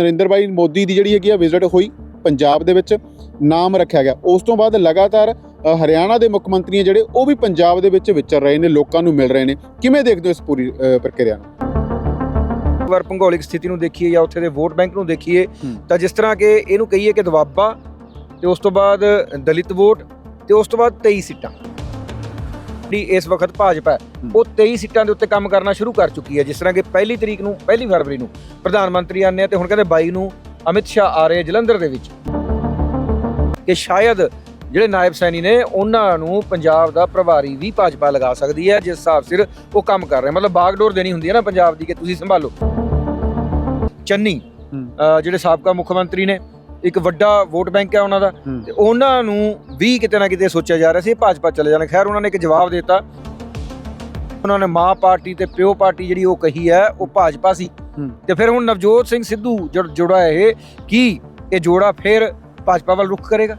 ਨਰਿੰਦਰ ਭਾਈ ਮੋਦੀ ਦੀ ਜਿਹੜੀ ਹੈਗੀ ਆ ਵਿਜ਼ਿਟ ਹੋਈ ਪੰਜਾਬ ਦੇ ਵਿੱਚ ਨਾਮ ਰੱਖਿਆ ਗਿਆ। ਉਸ ਤੋਂ ਬਾਅਦ ਲਗਾਤਾਰ ਹਰਿਆਣਾ ਦੇ ਮੁੱਖ ਮੰਤਰੀ ਜਿਹੜੇ ਉਹ ਵੀ ਪੰਜਾਬ ਦੇ ਵਿੱਚ ਵਿਚਰ ਰਹੇ ਨੇ ਲੋਕਾਂ ਨੂੰ ਮਿਲ ਰਹੇ ਨੇ। ਕਿਵੇਂ ਦੇਖਦੇ ਹੋ ਇਸ ਪੂਰੀ ਪ੍ਰਕਿਰਿਆ ਨੂੰ? ਵਾਰ ਭੂਗੋਲਿਕ ਸਥਿਤੀ ਨੂੰ ਦੇਖੀਏ ਜਾਂ ਉੱਥੇ ਦੇ ਵੋਟ ਬੈਂਕ ਨੂੰ ਦੇਖੀਏ। ਤਾਂ ਜਿਸ ਤਰ੍ਹਾਂ ਕਿ ਇਹਨੂੰ ਕਹੀਏ ਕਿ ਦਵਾਬਾ ਤੇ ਉਸ ਤੋਂ ਬਾਅਦ ਦਲਿਤ ਵੋਟ ਤੇ ਉਸ ਤੋਂ ਬਾਅਦ 23 ਸੀਟਾਂ। ਜਿਹੜੀ ਇਸ ਵਕਤ ਭਾਜਪਾ ਹੈ। ਉਹ 23 ਸੀਟਾਂ ਦੇ ਉੱਤੇ ਕੰਮ ਕਰਨਾ ਸ਼ੁਰੂ ਕਰ ਚੁੱਕੀ ਹੈ ਜਿਸ ਤਰ੍ਹਾਂ ਕਿ ਪਹਿਲੀ ਤਰੀਕ ਨੂੰ ਪਹਿਲੀ ਫਰਵਰੀ ਨੂੰ ਪ੍ਰਧਾਨ ਮੰਤਰੀ ਆਨੇ ਆ ਤੇ ਹੁਣ ਕਹਿੰਦੇ 22 ਨੂੰ ਅਮਿਤ ਸ਼ਾਹ ਆ ਰਹੇ ਜਲੰਧਰ ਦੇ ਵਿੱਚ। ਕਿ ਸ਼ਾਇਦ ਜਿਹੜੇ ਨਾਇਬ ਸੈਣੀ ਨੇ ਉਹਨਾਂ ਨੂੰ ਪੰਜਾਬ ਦਾ ਪ੍ਰਭਾਰੀ ਵੀ ਭਾਜਪਾ ਲਗਾ ਸਕਦੀ ਹੈ ਜਿਸ ਹਿਸਾਬ ਸਿਰ ਉਹ ਕੰਮ ਕਰ ਰਹੇ ਮਤਲਬ ਬਾਗਡੋਰ ਦੇਣੀ ਹੁੰਦੀ ਹੈ ਨਾ ਪੰਜਾਬ ਦੀ ਕਿ ਤੁਸੀਂ ਸੰਭਾਲੋ। ਚੰਨੀ ਜਿਹੜੇ ਸਾਬਕਾ ਮੁੱਖ ਮੰਤਰੀ ਨੇ ਇੱਕ ਵੱਡਾ ਵੋਟ ਬੈਂਕ ਹੈ ਉਹਨਾਂ ਦਾ। ਤੇ ਉਹਨਾਂ ਨੂੰ ਵੀ ਕਿਤੇ ਨਾ ਕਿਤੇ ਸੋਚਿਆ ਜਾ ਰਿਹਾ ਸੀ ਭਾਜਪਾ ਚਲੇ ਜਾਣ। ਖੈਰ ਉਹਨਾਂ ਨੇ ਇੱਕ ਜਵਾਬ ਦਿੱਤਾ। ਉਹਨਾਂ ਨੇ ਮਾਂ ਪਾਰਟੀ ਤੇ ਪਿਓ ਪਾਰਟੀ ਜਿਹੜੀ ਉਹ ਕਹੀ ਹੈ ਉਹ ਭਾਜਪਾ ਸੀ। ਤੇ ਫਿਰ ਹੁਣ ਨਵਜੋਤ ਸਿੰਘ ਸਿੱਧੂ ਜੁੜ- ਇਹ ਕੀ ਇਹ ਜੋੜਾ ਫਿਰ ਭਾਜਪਾ ਵੱਲ ਰੁਖ ਕਰੇਗਾ।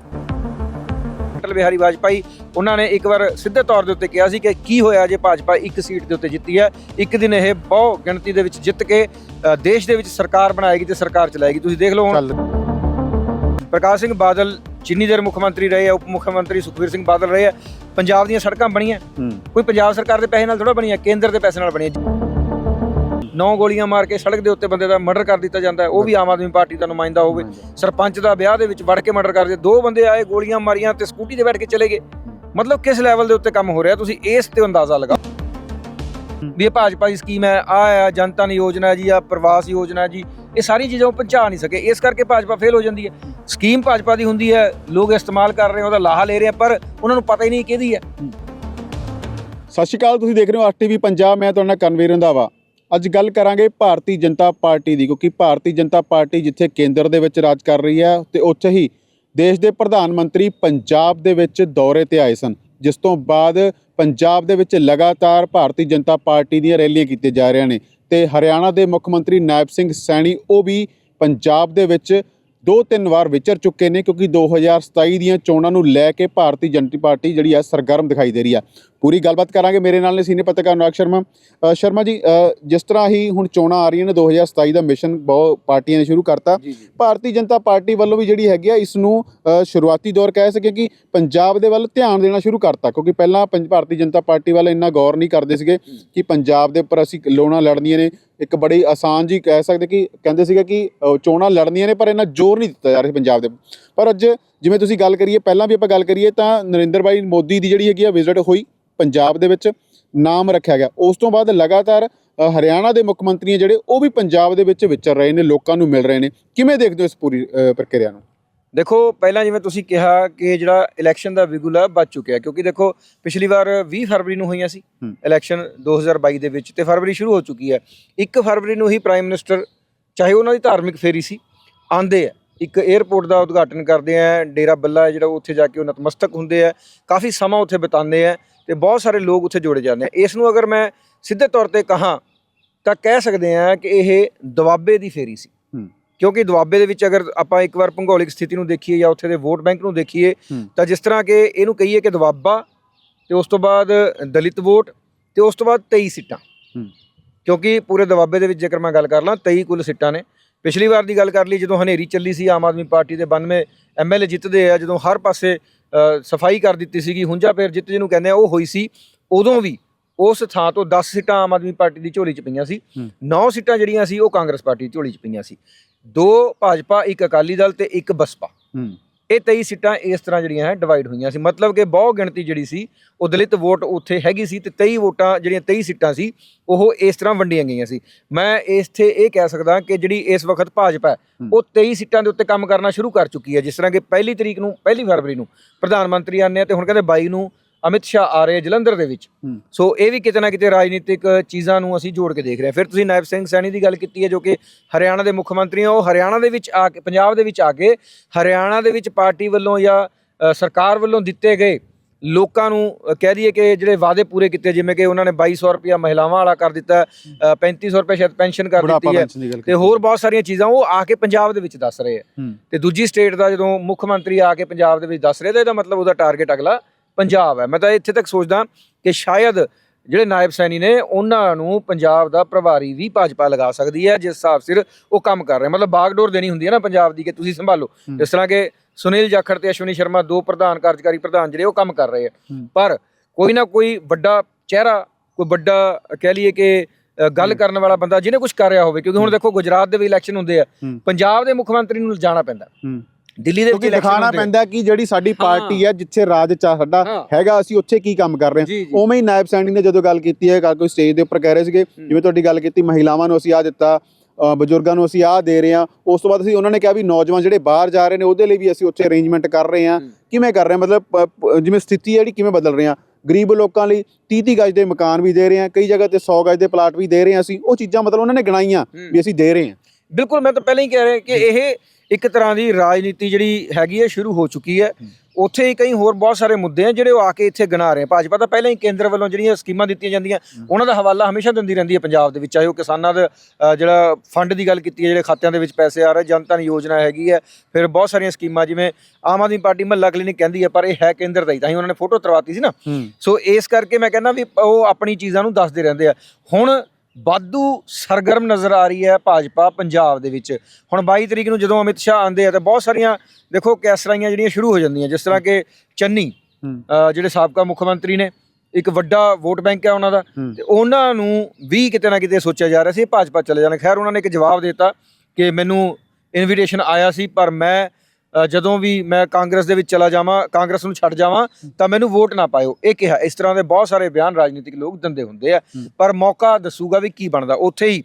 ਅਟਲ ਬਿਹਾਰੀ ਵਾਜਪਾਈ ਉਹਨਾਂ ਨੇ ਇੱਕ ਵਾਰ ਸਿੱਧੇ ਤੌਰ ਦੇ ਉੱਤੇ ਕਿਹਾ ਸੀ ਕਿ ਕੀ ਹੋਇਆ ਜੇ ਭਾਜਪਾ ਇੱਕ ਸੀਟ ਦੇ ਉੱਤੇ ਜਿੱਤੀ ਹੈ। ਇੱਕ ਦਿਨ ਇਹ ਬਹੁ ਗਿਣਤੀ ਦੇ ਵਿੱਚ ਜਿੱਤ ਕੇ ਦੇਸ਼ ਦੇ ਵਿੱਚ ਸਰਕਾਰ ਬਣਾਏਗੀ ਤੇ ਸਰਕਾਰ ਚਲਾਏਗੀ। ਤੁਸੀਂ ਦੇਖ ਲਓ ਹੁਣ। ਪ੍ਰਕਾਸ਼ ਸਿੰਘ ਬਾਦਲ ਜਿੰਨੀ ਦੇਰ ਮੁੱਖ ਮੰਤਰੀ ਰਹੇ ਆ ਉਪ ਮੁੱਖ ਮੰਤਰੀ ਸੁਖਬੀਰ ਸਿੰਘ ਬਾਦਲ ਰਹੇ ਆ ਪੰਜਾਬ ਦੀਆਂ ਸੜਕਾਂ ਬਣੀਆਂ। ਕੋਈ ਪੰਜਾਬ ਸਰਕਾਰ ਦੇ ਪੈਸੇ ਨਾਲ ਥੋੜਾ ਬਣੀਆਂ ਕੇਂਦਰ ਦੇ ਪੈਸੇ ਨਾਲ ਬਣੀਆਂ। ਨੌ ਗੋਲੀਆਂ ਮਾਰ ਕੇ ਸੜਕ ਦੇ ਉੱਤੇ ਬੰਦੇ ਦਾ ਮਰਡਰ ਕਰ ਦਿੱਤਾ ਜਾਂਦਾ ਉਹ ਵੀ ਆਮ ਆਦਮੀ ਪਾਰਟੀ ਦਾ ਨੁਮਾਇੰਦਾ ਹੋਵੇ। ਸਰਪੰਚ ਦਾ ਵਿਆਹ ਦੇ ਵਿੱਚ ਵੜ ਕੇ ਮਰਡਰ ਕਰਦੇ ਦੋ ਬੰਦੇ ਆਏ ਗੋਲੀਆਂ ਮਾਰੀਆਂ ਤੇ ਸਕੂਟੀ ਤੇ ਬੈਠ ਕੇ ਚਲੇ ਗਏ। ਮਤਲਬ ਕਿਸ ਲੈਵਲ ਦੇ ਉੱਤੇ ਕੰਮ ਹੋ ਰਿਹਾ? ਤੁਸੀਂ ਇਸ ਤੇ ਅੰਦਾਜ਼ਾ ਲਗਾਓ। ਵੀ ਇਹ ਭਾਜਪਾ ਦੀ ਸਕੀਮ ਹੈ ਆ ਆ ਜਨਤਨ ਯੋਜਨਾ ਜੀ ਆ ਪ੍ਰਵਾਸ ਯੋਜਨਾ ਜੀ, ਇਹ ਸਾਰੀ ਚੀਜ਼ਾਂ ਉਹ ਪਹੁੰਚਾ ਨਹੀਂ ਸਕੇ। ਇਸ ਕਰਕੇ ਭਾਜਪਾ ਫੇਲ ਹੋ ਜਾਂਦੀ ਹੈ। ਸਕੀਮ ਭਾਜਪਾ ਦੀ ਹੁੰਦੀ ਹੈ, ਲੋਕ ਇਸਤੇਮਾਲ ਕਰ ਰਹੇ ਉਹਦਾ ਲਾਹਾ ਲੈ ਰਹੇ ਆ, ਪਰ ਉਹਨਾਂ ਨੂੰ ਪਤਾ ਹੀ ਨਹੀਂ ਕਿਹਦੀ ਹੈ। ਸਤਿ ਸ਼੍ਰੀ ਅਕਾਲ, ਤੁਸੀਂ ਦੇਖ ਰਹੇ ਹੋ ਆਰਟੀਵੀ ਪੰਜਾਬ, ਮੈਂ ਤੁਹਾਡਾ ਕਨਵੀਰ ਰੰਧਾਵਾ। ਅੱਜ ਗੱਲ ਕਰਾਂਗੇ ਭਾਰਤੀ ਜਨਤਾ ਪਾਰਟੀ ਦੀ, ਕਿਉਂਕਿ ਭਾਰਤੀ ਜਨਤਾ ਪਾਰਟੀ ਜਿੱਥੇ ਕੇਂਦਰ ਦੇ ਵਿੱਚ ਰਾਜ ਕਰ ਰਹੀ ਹੈ, ਤੇ ਉੱਥੇ ਹੀ ਦੇਸ਼ ਦੇ ਪ੍ਰਧਾਨ ਮੰਤਰੀ ਪੰਜਾਬ ਦੇ ਵਿੱਚ ਦੌਰੇ ਤੇ ਆਏ ਸਨ। ਜਿਸ ਤੋਂ ਬਾਅਦ ਪੰਜਾਬ ਦੇ ਵਿੱਚ ਲਗਾਤਾਰ ਭਾਰਤੀ ਜਨਤਾ ਪਾਰਟੀ ਦੀਆਂ ਰੈਲੀਆਂ ਕੀਤੀਆਂ ਜਾ ਰਹੀਆਂ ਨੇ ਤੇ ਹਰਿਆਣਾ ਦੇ ਮੁੱਖ ਮੰਤਰੀ ਨਾਇਬ ਸਿੰਘ ਸੈਣੀ, ਉਹ ਵੀ ਪੰਜਾਬ ਦੇ ਵਿੱਚ ਦੋ ਤਿੰਨ ਵਾਰ ਵਿਚਰ ਚੁੱਕੇ ਨੇ ਕਿਉਂਕਿ 2027 ਦੀਆਂ ਚੋਣਾਂ ਨੂੰ ਲੈ ਕੇ ਭਾਰਤੀ ਜਨਤਾ ਪਾਰਟੀ ਜਿਹੜੀ ਹੈ ਸਰਗਰਮ ਦਿਖਾਈ ਦੇ ਰਹੀ ਹੈ ਪੂਰੀ ਗੱਲਬਾਤ ਕਰਾਂਗੇ। ਮੇਰੇ ਨਾਲ ਨੇ ਸੀਨੀਅਰ ਪੱਤਰਕਾਰ ਅਨੁਰਾਗ ਸ਼ਰਮਾ। ਸ਼ਰਮਾ ਜੀ ਜਿਸ ਤਰ੍ਹਾਂ ਹੀ ਹੁਣ ਚੋਣਾਂ ਆ ਰਹੀਆਂ ਨੇ 2027 ਦਾ ਮਿਸ਼ਨ ਬਹੁਤ ਪਾਰਟੀਆਂ ਨੇ ਸ਼ੁਰੂ ਕਰਤਾ। ਭਾਰਤੀ ਜਨਤਾ ਪਾਰਟੀ ਵੱਲੋਂ ਵੀ ਜਿਹੜੀ ਹੈਗੀ ਆ ਇਸ ਨੂੰ ਸ਼ੁਰੂਆਤੀ ਦੌਰ ਕਹਿ ਸਕੇ ਕਿ ਪੰਜਾਬ ਦੇ ਵੱਲ ਧਿਆਨ ਦੇਣਾ ਸ਼ੁਰੂ ਕਰਤਾ। ਕਿਉਂਕਿ ਪਹਿਲਾਂ ਭਾਰਤੀ ਜਨਤਾ ਪਾਰਟੀ ਵੱਲ ਇੰਨਾ ਗੌਰ ਨਹੀਂ ਕਰਦੇ ਸੀਗੇ ਕਿ ਪੰਜਾਬ ਦੇ ਉੱਪਰ ਅਸੀਂ ਲੋੜਾਂ ਲੜਨੀਆਂ ਨੇ। ਇੱਕ ਬੜੀ ਆਸਾਨ ਜੀ ਕਹਿ ਸਕਦੇ ਕਿ ਕਹਿੰਦੇ ਸੀਗੇ ਕਿ ਚੋਣਾਂ ਲੜਨੀਆਂ ਨੇ, ਪਰ ਇੰਨਾ ਜ਼ੋਰ ਨਹੀਂ ਦਿੱਤਾ ਜਾ ਰਿਹਾ ਪੰਜਾਬ ਦੇ ਪਰ ਅੱਜ ਜਿਵੇਂ ਤੁਸੀਂ ਗੱਲ ਕਰੀਏ, ਪਹਿਲਾਂ ਵੀ ਆਪਾਂ ਗੱਲ ਕਰੀਏ, ਤਾਂ ਨਰਿੰਦਰ ਭਾਈ ਮੋਦੀ ਦੀ ਜਿਹੜੀ ਹੈਗੀ ਆ ਵਿਜ਼ਿਟ ਹੋਈ ਪੰਜਾਬ ਦੇ ਵਿੱਚ, ਨਾਮ ਰੱਖਿਆ ਗਿਆ। ਉਸ ਤੋਂ ਬਾਅਦ ਲਗਾਤਾਰ ਹਰਿਆਣਾ ਦੇ ਮੁੱਖ ਮੰਤਰੀ ਜਿਹੜੇ, ਉਹ ਵੀ ਪੰਜਾਬ ਦੇ ਵਿੱਚ ਵਿਚਰ ਰਹੇ ਨੇ, ਲੋਕਾਂ ਨੂੰ ਮਿਲ ਰਹੇ ਨੇ। ਕਿਵੇਂ ਦੇਖਦੇ ਹੋ ਇਸ ਪੂਰੀ ਪ੍ਰਕਿਰਿਆ ਨੂੰ? ਦੇਖੋ ਪਹਿਲਾਂ ਜਿਵੇਂ ਤੁਸੀਂ ਕਿਹਾ ਕਿ ਜਿਹੜਾ ਇਲੈਕਸ਼ਨ ਦਾ ਬਿਗੁਲ ਹੈ ਬਚ ਚੁੱਕਿਆ ਕਿਉਂਕਿ ਦੇਖੋ ਪਿਛਲੀ ਵਾਰ 20 ਫਰਵਰੀ ਨੂੰ ਹੋਈਆਂ ਸੀ। ਇਲੈਕਸ਼ਨ 2022 ਦੇ ਵਿੱਚ ਤੇ ਫਰਵਰੀ ਸ਼ੁਰੂ ਹੋ ਚੁੱਕੀ ਹੈ 1 ਫਰਵਰੀ ਨੂੰ ਹੀ ਪ੍ਰਾਈਮ ਮਿਨਿਸਟਰ ਚਾਹੇ ਉਹਨਾਂ ਦੀ ਧਾਰਮਿਕ ਫੇਰੀ ਸੀ ਆਂਦੇ ਆ ਇੱਕ 에ਅਰਪੋਰਟ ਦਾ ਉਦਘਾਟਨ ਕਰਦੇ ਆ ਡੇਰਾ ਬੱਲਾ ਜਿਹੜਾ ਉੱਥੇ ਜਾ ਕੇ ਉਹ ਨਤਮਸਤਕ ਹੁੰਦੇ ਆ ਕਾਫੀ ਸਮਾਂ ਉੱਥੇ ਬਿਤਾਉਂਦੇ ਆ ਤੇ ਬਹੁਤ ਸਾਰੇ ਲੋਕ ਉੱਥੇ ਜੁੜ ਜਾਂਦੇ ਆ ਇਸ ਨੂੰ ਅਗਰ ਮੈਂ ਸਿੱਧੇ ਤੌਰ ਤੇ ਕਹਾਂ ਤਾਂ ਕਹਿ ਸਕਦੇ ਆ ਕਿ ਇਹ ਦਵਾਬੇ ਦੀ ਫੇਰੀ ਸੀ। ਕਿਉਂਕਿ ਦੁਆਬੇ ਦੇ ਵਿੱਚ ਅਗਰ ਆਪਾਂ ਇੱਕ ਵਾਰ ਭੂਗੋਲਿਕ ਸਥਿਤੀ ਨੂੰ ਦੇਖੀਏ ਜਾਂ ਉੱਥੇ ਦੇ ਵੋਟ ਬੈਂਕ ਨੂੰ ਦੇਖੀਏ। ਤਾਂ ਜਿਸ ਤਰ੍ਹਾਂ ਕਿ ਇਹਨੂੰ ਕਹੀਏ ਕਿ ਦੁਆਬਾ ਤੇ ਉਸ ਤੋਂ ਬਾਅਦ ਦਲਿਤ ਵੋਟ ਤੇ ਉਸ ਤੋਂ ਬਾਅਦ 23 ਸੀਟਾਂ। ਕਿਉਂਕਿ ਪੂਰੇ ਦੁਆਬੇ ਦੇ ਵਿੱਚ ਜੇਕਰ ਮੈਂ ਗੱਲ ਕਰ ਲਾਂ 23 ਕੁੱਲ ਸੀਟਾਂ ਨੇ ਪਿਛਲੀ ਵਾਰ ਦੀ ਗੱਲ ਕਰ ਲਈ ਜਦੋਂ ਹਨੇਰੀ ਚੱਲੀ ਸੀ ਆਮ ਆਦਮੀ ਪਾਰਟੀ ਦੇ 92 ਐਮਐਲਏ ਜਿੱਤਦੇ ਆ ਜਦੋਂ ਹਰ ਪਾਸੇ ਸਫ਼ਾਈ ਕਰ ਦਿੱਤੀ ਸੀਗੀ ਹੁੰਜਾ ਫੇਰ ਜਿੱਤ ਜਿਹਨੂੰ ਕਹਿੰਦੇ ਆ ਉਹ ਹੋਈ ਸੀ ਉਦੋਂ ਵੀ ਉਸ ਥਾਂ ਤੋਂ 10 ਸੀਟਾਂ ਆਮ ਆਦਮੀ ਪਾਰਟੀ ਦੀ ਝੋਲੀ 'ਚ ਪਈਆਂ ਸੀ। ਹੂੰ। 9 ਸੀਟਾਂ ਜਿਹੜੀਆਂ ਸੀ ਉਹ ਕਾਂਗਰਸ ਪਾਰਟੀ ਦੀ ਝੋਲੀ 'ਚ ਪਈਆਂ ਸੀ। ਦੋ ਭਾਜਪਾ ਇੱਕ ਅਕਾਲੀ ਦਲ ਤੇ ਇੱਕ ਬਸਪਾ। ਇਹ 23 ਸੀਟਾਂ ਇਸ ਤਰ੍ਹਾਂ ਜਿਹੜੀਆਂ ਹੈ ਡਿਵਾਈਡ ਹੋਈਆਂ ਸੀ। ਮਤਲਬ ਕਿ ਬਹੁ ਗਿਣਤੀ ਜਿਹੜੀ ਸੀ ਉਹ ਦਲਿਤ ਵੋਟ ਉੱਥੇ ਹੈਗੀ ਸੀ ਤੇ 23 ਵੋਟਾਂ ਜਿਹੜੀਆਂ 23 ਸੀਟਾਂ ਸੀ ਉਹ ਇਸ ਤਰ੍ਹਾਂ ਵੰਡੀਆਂ ਗਈਆਂ ਸੀ। ਮੈਂ ਇੱਥੇ ਇਹ ਕਹਿ ਸਕਦਾ ਕਿ ਜਿਹੜੀ ਇਸ ਵਕਤ ਭਾਜਪਾ ਉਹ 23 ਸੀਟਾਂ ਦੇ ਉੱਤੇ ਕੰਮ ਕਰਨਾ ਸ਼ੁਰੂ ਕਰ ਚੁੱਕੀ ਹੈ। ਜਿਸ ਤਰ੍ਹਾਂ ਕਿ ਪਹਿਲੀ ਤਰੀਕ ਨੂੰ ਪਹਿਲੀ ਫਰਵਰੀ ਨੂੰ ਪ੍ਰਧਾਨ ਮੰਤਰੀ ਆਨੇ ਆ ਤੇ ਹੁਣ ਕਹਿੰਦੇ 22 ਨੂੰ ਅਮਿਤ ਸ਼ਾਹ ਆ ਰਹੇ ਜਲੰਧਰ ਦੇ ਵਿੱਚ। ਸੋ ਇਹ ਵੀ ਕਿਤੇ ਨਾ ਕਿਤੇ ਰਾਜਨੀਤਿਕ ਚੀਜ਼ਾਂ ਨੂੰ ਅਸੀਂ ਜੋੜ ਕੇ ਦੇਖ ਰਹੇ ਹਾਂ। ਫਿਰ ਤੁਸੀਂ ਨਾਇਬ ਸਿੰਘ ਸੈਣੀ ਦੀ ਗੱਲ ਕੀਤੀ ਹੈ ਜੋ ਕਿ ਹਰਿਆਣਾ ਦੇ ਮੁੱਖ ਮੰਤਰੀ ਆ ਉਹ ਹਰਿਆਣਾ ਦੇ ਵਿੱਚ ਆ ਕੇ ਪੰਜਾਬ ਦੇ ਵਿੱਚ ਆ ਕੇ ਹਰਿਆਣਾ ਦੇ ਵਿੱਚ ਪਾਰਟੀ ਵੱਲੋਂ ਜਾਂ ਸਰਕਾਰ ਵੱਲੋਂ ਦਿੱਤੇ ਗਏ ਲੋਕਾਂ ਨੂੰ ਕਹਿ ਦਈਏ ਕਿ ਜਿਹੜੇ ਵਾਅਦੇ ਪੂਰੇ ਕੀਤੇ ਜਿਵੇਂ ਕਿ ਉਹਨਾਂ ਨੇ 2200 ਰੁਪਇਆ ਮਹਿਲਾਵਾਂ ਵਾਲਾ ਕਰ ਦਿੱਤਾ ਅ, 3500 ਰੁਪਏ ਸ਼ਾਇਦ ਪੈਨਸ਼ਨ ਕਰ ਦਿੱਤੀ ਹੈ। ਤੇ ਹੋਰ ਬਹੁਤ ਸਾਰੀਆਂ ਚੀਜ਼ਾਂ ਉਹ ਆ ਕੇ ਪੰਜਾਬ ਦੇ ਵਿੱਚ ਦੱਸ ਰਹੇ ਆ। ਹੂੰ। ਤੇ ਦੂਜੀ ਸਟੇਟ ਦਾ ਜਦੋਂ ਮੁੱਖ ਮੰਤਰੀ ਆ ਕੇ ਪੰਜਾਬ ਦੇ ਵਿੱਚ ਦੱਸ ਰਿਹਾ ਤਾਂ ਇਹਦਾ ਮਤਲਬ ਉਹਦਾ ਟਾਰਗੇਟ ਅਗਲਾ ਪੰਜਾਬ ਹੈ ਮੈਂ ਤਾਂ ਇੱਥੇ ਤੱਕ ਸੋਚਦਾ ਕਿ ਸ਼ਾਇਦ ਜਿਹੜੇ ਨਾਇਬ ਸੈਣੀ ਨੇ ਉਹਨਾਂ ਨੂੰ ਪੰਜਾਬ ਦਾ ਪ੍ਰਭਾਰੀ ਵੀ ਭਾਜਪਾ ਲਗਾ ਸਕਦੀ ਹੈ ਜਿਸ ਹਿਸਾਬ ਸਿਰ ਉਹ ਕੰਮ ਕਰ ਰਹੇ ਮਤਲਬ ਬਾਗਡੋਰ ਦੇਣੀ ਹੁੰਦੀ ਹੈ ਨਾ ਪੰਜਾਬ ਦੀ ਕਿ ਤੁਸੀਂ ਸੰਭਾਲੋ। ਜਿਸ ਤਰ੍ਹਾਂ ਕਿ ਸੁਨੀਲ ਜਾਖੜ ਤੇ ਅਸ਼ਵਨੀ ਸ਼ਰਮਾ ਦੋ ਪ੍ਰਧਾਨ ਕਾਰਜਕਾਰੀ ਪ੍ਰਧਾਨ ਜਿਹੜੇ ਉਹ ਕੰਮ ਕਰ ਰਹੇ ਆ। ਪਰ ਕੋਈ ਨਾ ਕੋਈ ਵੱਡਾ ਚਿਹਰਾ ਕੋਈ ਵੱਡਾ ਕਹਿ ਲਈਏ ਕਿ ਗੱਲ। ਕਰਨ ਵਾਲਾ ਬੰਦਾ ਜਿਹਨੇ ਕੁਝ ਕਰ ਰਿਹਾ ਹੋਵੇ ਕਿਉਂਕਿ ਹੁਣ ਦੇਖੋ ਗੁਜਰਾਤ ਦੇ ਵੀ ਇਲੈਕਸ਼ਨ ਹੁੰਦੇ ਆ। ਪੰਜਾਬ ਦੇ ਮੁੱਖ ਮੰਤਰੀ ਨੂੰ ਜਾਣਾ ਪੈਂਦਾ। ਦਿੱਲੀ ਦੇ ਵਿੱਚ ਦਿਖਾਣਾ। ਪੈਂਦਾ ਕਿ ਜਿਹੜੀ ਸਾਡੀ ਪਾਰਟੀ ਹੈ ਜਿੱਥੇ ਰਾਜ ਚਾ ਸਾਡਾ। ਹੈਗਾ ਅਸੀਂ ਉੱਥੇ ਕੀ ਕੰਮ ਕਰ ਰਹੇ ਹਾਂ। ਉਵੇਂ ਹੀ ਨਾਇਬ ਸੈਣੀ ਨੇ ਜਦੋਂ ਗੱਲ ਕੀਤੀ ਹੈ ਕਾ- ਕੋਈ ਸਟੇਜ ਦੇ ਉੱਪਰ ਕਹਿ ਰਹੇ ਸੀਗੇ ਜਿਵੇਂ ਤੁਹਾਡੀ ਗੱਲ ਕੀਤੀ ਮਹਿਲਾਵਾਂ ਨੂੰ ਅਸੀਂ ਆ ਦਿੱਤਾ ਬਜ਼ੁਰਗਾਂ ਨੂੰ ਅਸੀਂ ਆ ਦੇ ਰਹੇ ਹਾਂ। ਉਸ ਤੋਂ ਬਾਅਦ ਅਸੀਂ ਉਹਨਾਂ ਨੇ ਕਿਹਾ ਵੀ ਨੌਜਵਾਨ ਜਿਹੜੇ ਬਾਹਰ ਜਾ ਰਹੇ ਨੇ ਉਹਦੇ ਲਈ ਵੀ ਅਸੀਂ ਉੱਥੇ ਅਰੇਂਜਮੈਂਟ ਕਰ ਰਹੇ ਹਾਂ। ਕਿਵੇਂ ਕਰ ਰਹੇ ਹਾਂ? ਮਤਲਬ ਜਿਵੇਂ ਸਥਿਤੀ ਹੈ ਜਿਹੜੀ ਕਿਵੇਂ ਬਦਲ ਰਹੇ ਹਾਂ? ਗਰੀਬ ਲੋਕਾਂ ਲਈ 30 30 ਗਜ ਦੇ ਮਕਾਨ ਵੀ ਦੇ ਰਹੇ ਹਾਂ ਕਈ ਜਗ੍ਹਾ ਤੇ 100 ਗਜ ਦੇ ਪਲਾਟ ਵੀ ਦੇ ਰਹੇ ਹਾਂ ਅਸੀਂ। ਉਹ ਚੀਜ਼ਾਂ ਮਤਲਬ ਉਹਨਾਂ ਨੇ ਗਿਣਾਈਆਂ ਵੀ ਅਸੀਂ ਦੇ ਰਹੇ ਹਾਂ। ਬਿਲਕੁਲ ਮੈਂ ਤਾਂ ਪਹਿਲਾਂ ਹੀ ਕਹਿ ਰਿਹਾ ਕਿ ਇਹ ਇੱਕ ਤਰ੍ਹਾਂ ਦੀ ਰਾਜਨੀਤੀ ਜਿਹੜੀ ਹੈਗੀ ਹੈ ਸ਼ੁਰੂ ਹੋ ਚੁੱਕੀ ਹੈ। ਉੱਥੇ ਹੀ ਕਈ ਹੋਰ ਬਹੁਤ ਸਾਰੇ ਮੁੱਦੇ ਆ ਜਿਹੜੇ ਉਹ ਆ ਕੇ ਇੱਥੇ ਗਿਣਾ ਰਹੇ ਭਾਜਪਾ ਤਾਂ ਪਹਿਲਾਂ ਹੀ ਕੇਂਦਰ ਵੱਲੋਂ ਜਿਹੜੀਆਂ ਸਕੀਮਾਂ ਦਿੱਤੀਆਂ ਜਾਂਦੀਆਂ ਉਹਨਾਂ ਦਾ ਹਵਾਲਾ ਹਮੇਸ਼ਾ ਦਿੰਦੀ ਰਹਿੰਦੀ ਹੈ ਪੰਜਾਬ ਦੇ ਵਿੱਚ। ਚਾਹੇ ਉਹ ਕਿਸਾਨਾਂ ਦਾ ਜਿਹੜਾ ਫੰਡ ਦੀ ਗੱਲ ਕੀਤੀ ਹੈ ਜਿਹੜੇ ਖਾਤਿਆਂ ਦੇ ਵਿੱਚ ਪੈਸੇ ਆ ਰਹੇ ਜਨ ਧਨ ਯੋਜਨਾ ਹੈਗੀ ਹੈ। ਫਿਰ ਬਹੁਤ ਸਾਰੀਆਂ ਸਕੀਮਾਂ ਜਿਵੇਂ ਆਮ ਆਦਮੀ ਪਾਰਟੀ ਮਹੱਲਾ ਕਲੀਨਿਕ ਕਹਿੰਦੀ ਹੈ ਪਰ ਇਹ ਹੈ ਕੇਂਦਰ ਦਾ ਹੀ। ਤਾਂ ਹੀ ਉਹਨਾਂ ਨੇ ਫੋਟੋ ਤਰਵਾਤੀ ਸੀ ਨਾ। ਸੋ ਇਸ ਕਰਕੇ ਮੈਂ ਕਹਿੰਦਾ ਵੀ ਉਹ ਆਪਣੀ ਚੀਜ਼ਾਂ ਨੂੰ ਦੱਸਦੇ ਰਹਿੰਦੇ ਆ। ਹੁਣ ਵਾਧੂ ਸਰਗਰਮ ਨਜ਼ਰ ਆ ਰਹੀ ਹੈ ਭਾਜਪਾ ਪੰਜਾਬ ਦੇ ਵਿੱਚ। ਹੁਣ 22 ਤਰੀਕ ਨੂੰ ਜਦੋਂ ਅਮਿਤ ਸ਼ਾਹ ਆਂਦੇ ਆ ਤੇ ਬਹੁਤ ਸਾਰੀਆਂ ਦੇਖੋ ਕੈਸਰਾਈਆਂ ਜਿਹੜੀਆਂ ਸ਼ੁਰੂ ਹੋ ਜਾਂਦੀਆਂ ਜਿਸ ਤਰ੍ਹਾਂ ਕਿ ਚੰਨੀ ਜਿਹੜੇ ਸਾਬਕਾ ਮੁੱਖ ਮੰਤਰੀ ਨੇ ਇੱਕ ਵੱਡਾ ਵੋਟ ਬੈਂਕ ਹੈ ਉਹਨਾਂ ਦਾ। ਤੇ ਉਹਨਾਂ ਨੂੰ ਵੀ ਕਿਤੇ ਨਾ ਕਿਤੇ ਸੋਚਿਆ ਜਾ ਰਿਹਾ ਸੀ ਭਾਜਪਾ ਚਲੇ ਜਾਣ। ਖੈਰ ਉਹਨਾਂ ਨੇ ਇੱਕ ਜਵਾਬ ਦਿੱਤਾ ਕਿ ਮੈਨੂੰ ਇਨਵੀਟੇਸ਼ਨ ਆਇਆ ਸੀ ਪਰ ਮੈਂ ਜਦੋਂ ਵੀ ਮੈਂ ਕਾਂਗਰਸ ਦੇ ਵਿੱਚ ਚਲਾ ਜਾਵਾਂ ਕਾਂਗਰਸ ਨੂੰ ਛੱਡ ਜਾਵਾਂ ਤਾਂ ਮੈਨੂੰ ਵੋਟ ਨਾ ਪਾਇਓ ਇਹ ਕਿਹਾ ਇਸ ਤਰ੍ਹਾਂ ਦੇ ਬਹੁਤ ਸਾਰੇ ਬਿਆਨ ਰਾਜਨੀਤਿਕ ਲੋਕ ਦਿੰਦੇ ਹੁੰਦੇ ਆ। ਪਰ ਮੌਕਾ ਦੱਸੂਗਾ ਵੀ ਕੀ ਬਣਦਾ ਉੱਥੇ ਹੀ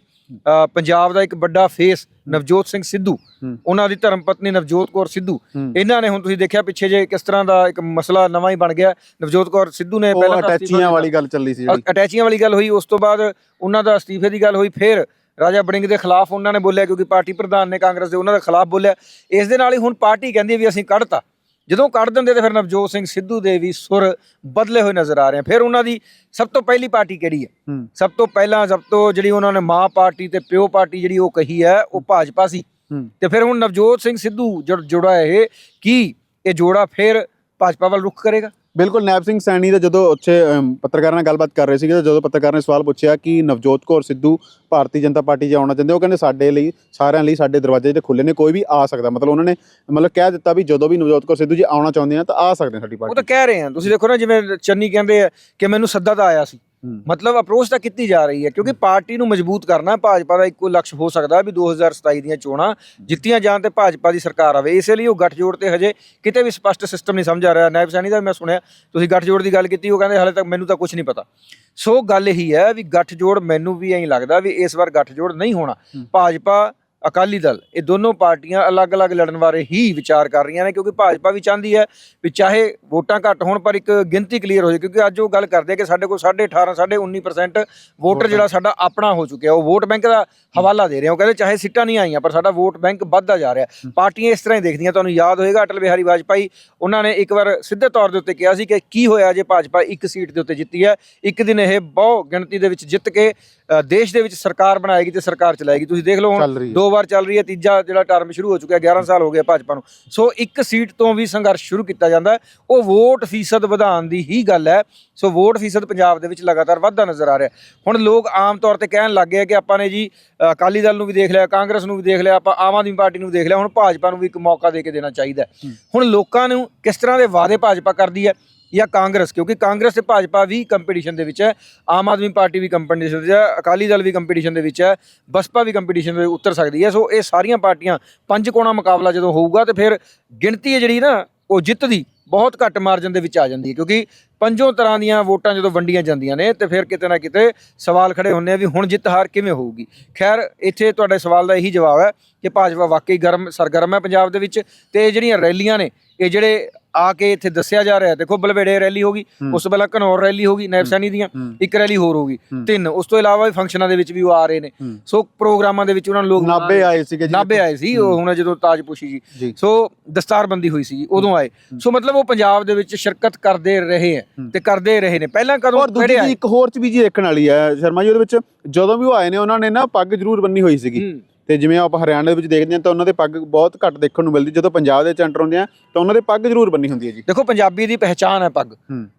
ਪੰਜਾਬ ਦਾ ਇੱਕ ਵੱਡਾ ਫੇਸ ਨਵਜੋਤ ਸਿੰਘ ਸਿੱਧੂ। ਉਹਨਾਂ ਦੀ ਧਰਮ ਪਤਨੀ ਨਵਜੋਤ ਕੌਰ ਸਿੱਧੂ। ਇਹਨਾਂ ਨੇ ਹੁਣ ਤੁਸੀਂ ਦੇਖਿਆ ਪਿੱਛੇ ਜੇ ਕਿਸ ਤਰ੍ਹਾਂ ਦਾ ਇੱਕ ਮਸਲਾ ਨਵਾਂ ਹੀ ਬਣ ਗਿਆ ਨਵਜੋਤ ਕੌਰ ਸਿੱਧੂ ਨੇ ਪਹਿਲਾਂ ਅਟੈਚੀਆਂ। ਵਾਲੀ ਗੱਲ ਚੱਲੀ ਸੀ ਜਿਹੜੀ ਅਟੈਚੀਆਂ ਵਾਲੀ ਗੱਲ ਹੋਈ ਉਸ ਤੋਂ ਬਾਅਦ ਉਹਨਾਂ ਦਾ ਅਸਤੀਫੇ ਦੀ ਗੱਲ ਹੋਈ ਫਿਰ ਰਾਜਾ ਬੜਿੰਗ ਦੇ ਖਿਲਾਫ ਉਹਨਾਂ ਨੇ ਬੋਲਿਆ ਕਿਉਂਕਿ ਪਾਰਟੀ ਪ੍ਰਧਾਨ ਨੇ ਕਾਂਗਰਸ ਦੇ ਉਹਨਾਂ ਦੇ ਖਿਲਾਫ ਬੋਲਿਆ। ਇਸ ਦੇ ਨਾਲ ਹੀ ਹੁਣ ਪਾਰਟੀ ਕਹਿੰਦੀ ਵੀ ਅਸੀਂ ਕੱਢਤਾ। ਜਦੋਂ ਕੱਢ ਦਿੰਦੇ ਤੇ ਫਿਰ ਨਵਜੋਤ ਸਿੰਘ ਸਿੱਧੂ ਦੇ ਵੀ ਸੁਰ ਬਦਲੇ ਹੋਏ ਨਜ਼ਰ ਆ ਰਹੇ ਆ। ਫਿਰ ਉਹਨਾਂ ਦੀ ਸਭ ਤੋਂ ਪਹਿਲੀ ਪਾਰਟੀ ਕਿਹੜੀ ਹੈ? ਸਭ ਤੋਂ ਪਹਿਲਾਂ ਸਭ ਤੋਂ ਜਿਹੜੀ ਉਹਨਾਂ ਨੇ ਮਾਂ ਪਾਰਟੀ ਤੇ ਪਿਓ ਪਾਰਟੀ ਜਿਹੜੀ ਉਹ ਕਹੀ ਹੈ ਉਹ ਭਾਜਪਾ ਸੀ। ਤੇ ਫਿਰ ਹੁਣ ਨਵਜੋਤ ਸਿੰਘ ਸਿੱਧੂ ਜੁੜਾ ਇਹ ਕੀ ਇਹ ਜੋੜਾ ਫਿਰ ਭਾਜਪਾ ਵੱਲ ਰੁਖ ਕਰੇਗਾ? ਬਿਲਕੁਲ ਨੈਬ ਸਿੰਘ ਸੈਣੀ ਦਾ ਜਦੋਂ ਉੱਥੇ ਪੱਤਰਕਾਰਾਂ ਨਾਲ ਗੱਲਬਾਤ ਕਰ ਰਹੇ ਸੀਗੇ ਤਾਂ ਜਦੋਂ ਪੱਤਰਕਾਰ ਨੇ ਸਵਾਲ ਪੁੱਛਿਆ ਕਿ ਨਵਜੋਤ ਕੌਰ ਸਿੱਧੂ ਭਾਰਤੀ ਜਨਤਾ ਪਾਰਟੀ 'ਚ ਆਉਣਾ ਚਾਹੁੰਦੇ ਉਹ ਕਹਿੰਦੇ ਸਾਡੇ ਲਈ ਸਾਰਿਆਂ ਲਈ ਸਾਡੇ ਦਰਵਾਜ਼ੇ ਤੇ ਖੁੱਲੇ ਨੇ ਕੋਈ ਵੀ ਆ ਸਕਦਾ। ਮਤਲਬ ਉਹਨਾਂ ਨੇ ਮਤਲਬ ਕਹਿ ਦਿੱਤਾ ਵੀ ਜਦੋਂ ਵੀ ਨਵਜੋਤ ਕੌਰ ਸਿੱਧੂ ਜੀ ਆਉਣਾ ਚਾਹੁੰਦੇ ਆ ਤਾਂ ਆ ਸਕਦੇ ਆ ਸਾਡੀ ਉਹ ਪਾਰਟੀ ਤਾਂ ਕਹਿ ਰਹੇ ਆ। ਤੁਸੀਂ ਦੇਖੋ ਨਾ ਜਿਵੇਂ ਚੰਨੀ ਕਹਿੰਦੇ ਆ ਕਿ ਮੈਨੂੰ ਸੱਦਾ ਤਾਂ ਆਇਆ ਸੀ। ਮਤਲਬ ਅਪਰੋਚ ਤਾਂ ਕੀਤੀ ਜਾ ਰਹੀ ਹੈ ਕਿਉਂਕਿ ਪਾਰਟੀ ਨੂੰ ਮਜ਼ਬੂਤ ਕਰਨਾ ਭਾਜਪਾ ਦਾ ਇੱਕੋ ਲਕਸ਼ ਹੋ ਸਕਦਾ ਵੀ 2027 ਦੀਆਂ ਚੋਣਾਂ ਜਿੱਤੀਆਂ ਜਾਣ ਤੇ ਭਾਜਪਾ ਦੀ ਸਰਕਾਰ ਆਵੇ। ਇਸੇ ਲਈ ਉਹ ਗੱਠਜੋੜ ਤੇ ਹਜੇ ਕਿਤੇ ਵੀ ਸਪਸ਼ਟ ਸਿਸਟਮ ਨਹੀਂ ਸਮਝ ਆ ਰਿਹਾ। ਨਾਇਬ ਸੈਣੀ ਦਾ ਮੈਂ ਸੁਣਿਆ ਤੁਸੀਂ ਗੱਠਜੋੜ ਦੀ ਗੱਲ ਕੀਤੀ ਉਹ ਕਹਿੰਦੇ ਹਾਲੇ ਤੱਕ ਮੈਨੂੰ ਤਾਂ ਕੁਝ ਨਹੀਂ ਪਤਾ। ਸੋ ਗੱਲ ਇਹੀ ਹੈ ਵੀ ਗੱਠਜੋੜ ਮੈਨੂੰ ਵੀ ਐਂ ਲੱਗਦਾ ਵੀ ਇਸ ਵਾਰ ਗੱਠਜੋੜ ਨਹੀਂ ਹੋਣਾ। ਭਾਜਪਾ ਅਕਾਲੀ ਦਲ ਇਹ ਦੋਨੋਂ ਪਾਰਟੀਆਂ ਅਲੱਗ-ਅਲੱਗ ਲੜਨ ਬਾਰੇ ਹੀ ਵਿਚਾਰ ਕਰ ਰਹੀਆਂ ਨੇ ਕਿਉਂਕਿ ਭਾਜਪਾ ਵੀ ਚਾਹੁੰਦੀ ਹੈ ਵੀ ਚਾਹੇ ਵੋਟਾਂ ਘੱਟ ਹੋਣ ਪਰ ਇੱਕ ਗਿਣਤੀ ਕਲੀਅਰ ਹੋ ਜਾਏ ਕਿਉਂਕਿ ਅੱਜ ਉਹ ਗੱਲ ਕਰਦੇ ਆ ਕਿ ਸਾਡੇ ਕੋਲ 18.5 19% ਵੋਟਰ ਜਿਹੜਾ ਸਾਡਾ ਆਪਣਾ ਹੋ ਚੁੱਕਿਆ ਉਹ ਵੋਟ ਬੈਂਕ ਦਾ ਹਵਾਲਾ ਦੇ ਰਹੇ। ਉਹ ਕਹਿੰਦੇ ਚਾਹੇ ਸੀਟਾਂ ਨਹੀਂ ਆਈਆਂ ਪਰ ਸਾਡਾ ਵੋਟ ਬੈਂਕ ਵੱਧਦਾ ਜਾ ਰਿਹਾ। ਪਾਰਟੀਆਂ ਇਸ ਤਰ੍ਹਾਂ ਹੀ ਦੇਖਦੀਆਂ ਤੁਹਾਨੂੰ ਯਾਦ ਹੋਏਗਾ ਅਟਲ ਬਿਹਾਰੀ ਵਾਜਪਾਈ ਉਹਨਾਂ ਨੇ ਇੱਕ ਵਾਰ ਸਿੱਧੇ ਤੌਰ ਦੇ ਉੱਤੇ ਕਿਹਾ ਸੀ ਕਿ ਕੀ ਹੋਇਆ ਜੇ ਭਾਜਪਾ ਇੱਕ ਸੀਟ ਦੇ ਉੱਤੇ ਜਿੱਤੀ ਹੈ। ਇੱਕ ਦਿਨ ਇਹ ਬਹੁ ਗਿਣਤੀ ਦੇ ਵਿੱਚ ਜਿੱਤ ਕੇ ਦੇਸ਼ ਦੇ ਵਿੱਚ ਸਰਕਾਰ ਬਣਾਏਗੀ ਤੇ ਸਰਕਾਰ ਚਲਾਏਗੀ। ਤੁਸੀਂ ਦੇਖ ਲਓ ਹੁਣ ਦੋ ਵਾਰ ਚੱਲ ਰਹੀ ਹੈ ਤੀਜਾ ਜਿਹੜਾ ਟਰਮ ਸ਼ੁਰੂ ਹੋ ਚੁੱਕਿਆ 11 ਸਾਲ ਹੋ ਗਏ ਭਾਜਪਾ ਨੂੰ। ਸੋ ਇੱਕ ਸੀਟ ਤੋਂ ਵੀ ਸੰਘਰਸ਼ ਸ਼ੁਰੂ ਕੀਤਾ ਜਾਂਦਾ। ਉਹ ਵੋਟ ਫੀਸਦ ਵਧਾਉਣ ਦੀ ਹੀ ਗੱਲ ਹੈ। ਸੋ ਵੋਟ ਫੀਸਦ ਪੰਜਾਬ ਦੇ ਵਿੱਚ ਲਗਾਤਾਰ ਵੱਧਦਾ ਨਜ਼ਰ ਆ ਰਿਹਾ ਹੁਣ ਲੋਕ ਆਮ ਤੌਰ ਤੇ ਕਹਿਣ ਲੱਗ ਗਏ ਕਿ ਆਪਾਂ ਨੇ ਜੀ ਅਕਾਲੀ ਦਲ ਨੂੰ ਵੀ ਦੇਖ ਲਿਆ ਕਾਂਗਰਸ ਨੂੰ ਵੀ ਦੇਖ ਲਿਆ ਆਪਾਂ ਆਮ ਆਦਮੀ ਪਾਰਟੀ ਨੂੰ ਦੇਖ ਲਿਆ। ਹੁਣ ਭਾਜਪਾ ਨੂੰ ਵੀ ਇੱਕ ਮੌਕਾ ਦੇ ਕੇ ਦੇਣਾ ਚਾਹੀਦਾ। ਹੁਣ ਲੋਕਾਂ ਨੂੰ ਕਿਸ ਤਰ੍ਹਾਂ ਦੇ ਵਾਅਦੇ ਭਾਜਪਾ ਕਰਦੀ ਹੈ? ਜਾਂ ਕਾਂਗਰਸ, ਕਿਉਂਕਿ ਕਾਂਗਰਸ ਤੇ ਭਾਜਪਾ ਵੀ ਕੰਪੀਟੀਸ਼ਨ ਦੇ ਵਿੱਚ ਹੈ, ਆਮ ਆਦਮੀ ਪਾਰਟੀ ਵੀ ਕੰਪੀਟੀਸ਼ਨ ਦੇ ਵਿੱਚ ਹੈ, ਅਕਾਲੀ ਦਲ ਵੀ ਕੰਪੀਟੀਸ਼ਨ ਦੇ ਵਿੱਚ ਹੈ, ਬਸਪਾ ਵੀ ਕੰਪੀਟੀਸ਼ਨ ਦੇ ਉਤਰ ਸਕਦੀ ਹੈ। ਸੋ ਇਹ ਸਾਰੀਆਂ ਪਾਰਟੀਆਂ ਪੰਜ ਕੋਣਾ ਮੁਕਾਬਲਾ ਜਦੋਂ ਹੋਊਗਾ ਤੇ ਫਿਰ ਗਿਣਤੀ ਹੈ ਜਿਹੜੀ ਨਾ, ਉਹ ਜਿੱਤ ਦੀ ਬਹੁਤ ਘੱਟ ਮਾਰਜਨ ਦੇ ਵਿੱਚ ਆ ਜਾਂਦੀ ਹੈ, ਕਿਉਂਕਿ ਪੰਜੋਂ ਤਰ੍ਹਾਂ ਦੀਆਂ ਵੋਟਾਂ ਜਦੋਂ ਵੰਡੀਆਂ ਜਾਂਦੀਆਂ ਨੇ ਤੇ ਫਿਰ ਕਿਤੇ ਨਾ ਕਿਤੇ ਸਵਾਲ ਖੜੇ ਹੁੰਦੇ ਆ ਵੀ ਹੁਣ ਜਿੱਤ ਹਾਰ ਕਿਵੇਂ ਹੋਊਗੀ। ਖੈਰ, ਇੱਥੇ ਤੁਹਾਡੇ ਸਵਾਲ ਦਾ ਇਹੀ ਜਵਾਬ ਹੈ ਕਿ ਭਾਜਪਾ ਵਾਕਈ ਗਰਮ, ਸਰਗਰਮ ਹੈ ਪੰਜਾਬ ਦੇ ਵਿੱਚ ਤੇ ਇਹ ਜਿਹੜੀਆਂ ਰੈਲੀਆਂ ਨੇ, ਇਹ ਜਿਹੜੇ ਆ ਕੇ ਇੱਥੇ ਦੱਸਿਆ ਜਾ ਰਿਹਾ ਦੇਖੋ ਬਲਵੇੜੇ ਰੈਲੀ ਹੋਗੀ। ਉਸ ਤੋਂ ਪਹਿਲਾਂ ਘਨੌਰ ਰੈਲੀ ਹੋਗੀ ਨਾਇਬ ਸੈਣੀ ਦੀਆਂ। ਇੱਕ ਰੈਲੀ ਹੋਰ ਹੋਗੀ। ਤਿੰਨ ਉਸ ਤੋਂ ਇਲਾਵਾ ਵੀ ਫੰਕਸ਼ਨਾਂ ਦੇ ਵਿੱਚ ਵੀ ਉਹ ਆ ਰਹੇ ਨੇ। ਸੋ ਪ੍ਰੋਗਰਾਮਾਂ ਦੇ ਵਿੱਚ ਉਹਨਾਂ ਨੂੰ ਲੋਕ ਨਾਬੇ। ਆਏ ਸੀਗੇ ਜੀ ਨਾਭੇ ਆਏ ਸੀ ਉਹ ਹੁਣ ਜਦੋਂ ਤਾਜਪੋਸ਼ੀ ਜੀ ਜੀ ਸੋ ਦਸਤਾਰਬੰਦੀ ਹੋਈ ਸੀ ਉਦੋਂ ਆਏ ਸੋ ਮਤਲਬ ਉਹ ਪੰਜਾਬ ਦੇ ਵਿੱਚ ਸ਼ਿਰਕਤ ਕਰਦੇ ਰਹੇ ਹੈ। ਤੇ ਕਰਦੇ ਰਹੇ ਨੇ ਪਹਿਲਾਂ ਕਦੋਂ ਕਿਹੜੇ ਚੀਜ਼ ਆਏ ਇੱਕ ਹੋਰ ਚ ਵੀ ਜੀ ਦੇਖਣ ਵਾਲੀ ਹੈ ਸ਼ਰਮਾ ਜੀ ਉਹਦੇ ਵਿੱਚ ਜਦੋਂ ਵੀ ਉਹ ਆਏ ਨੇ ਉਹਨਾਂ ਨੇ ਨਾ ਪੱਗ ਜ਼ਰੂਰ ਬੰਨੀ ਹੋਈ ਸੀਗੀ ਤੇ ਜਿਵੇਂ ਆਪਾਂ ਹਰਿਆਣਾ ਦੇ ਵਿੱਚ ਦੇਖਦੇ ਹਾਂ ਤਾਂ ਉਹਨਾਂ ਦੇ ਪੱਗ ਬਹੁਤ ਘੱਟ ਦੇਖਣ ਨੂੰ ਮਿਲਦੀ ਜਦੋਂ ਪੰਜਾਬ ਦੇ ਵਿੱਚ ਐਂਟਰ ਹੁੰਦੇ ਆ ਤਾਂ ਉਹਨਾਂ ਦੇ ਪੱਗ ਜ਼ਰੂਰ ਬੰਨੀ ਹੁੰਦੀ ਹੈ ਜੀ। ਦੇਖੋ ਪੰਜਾਬੀ ਦੀ ਪਹਿਚਾਨ ਹੈ ਪੱਗ।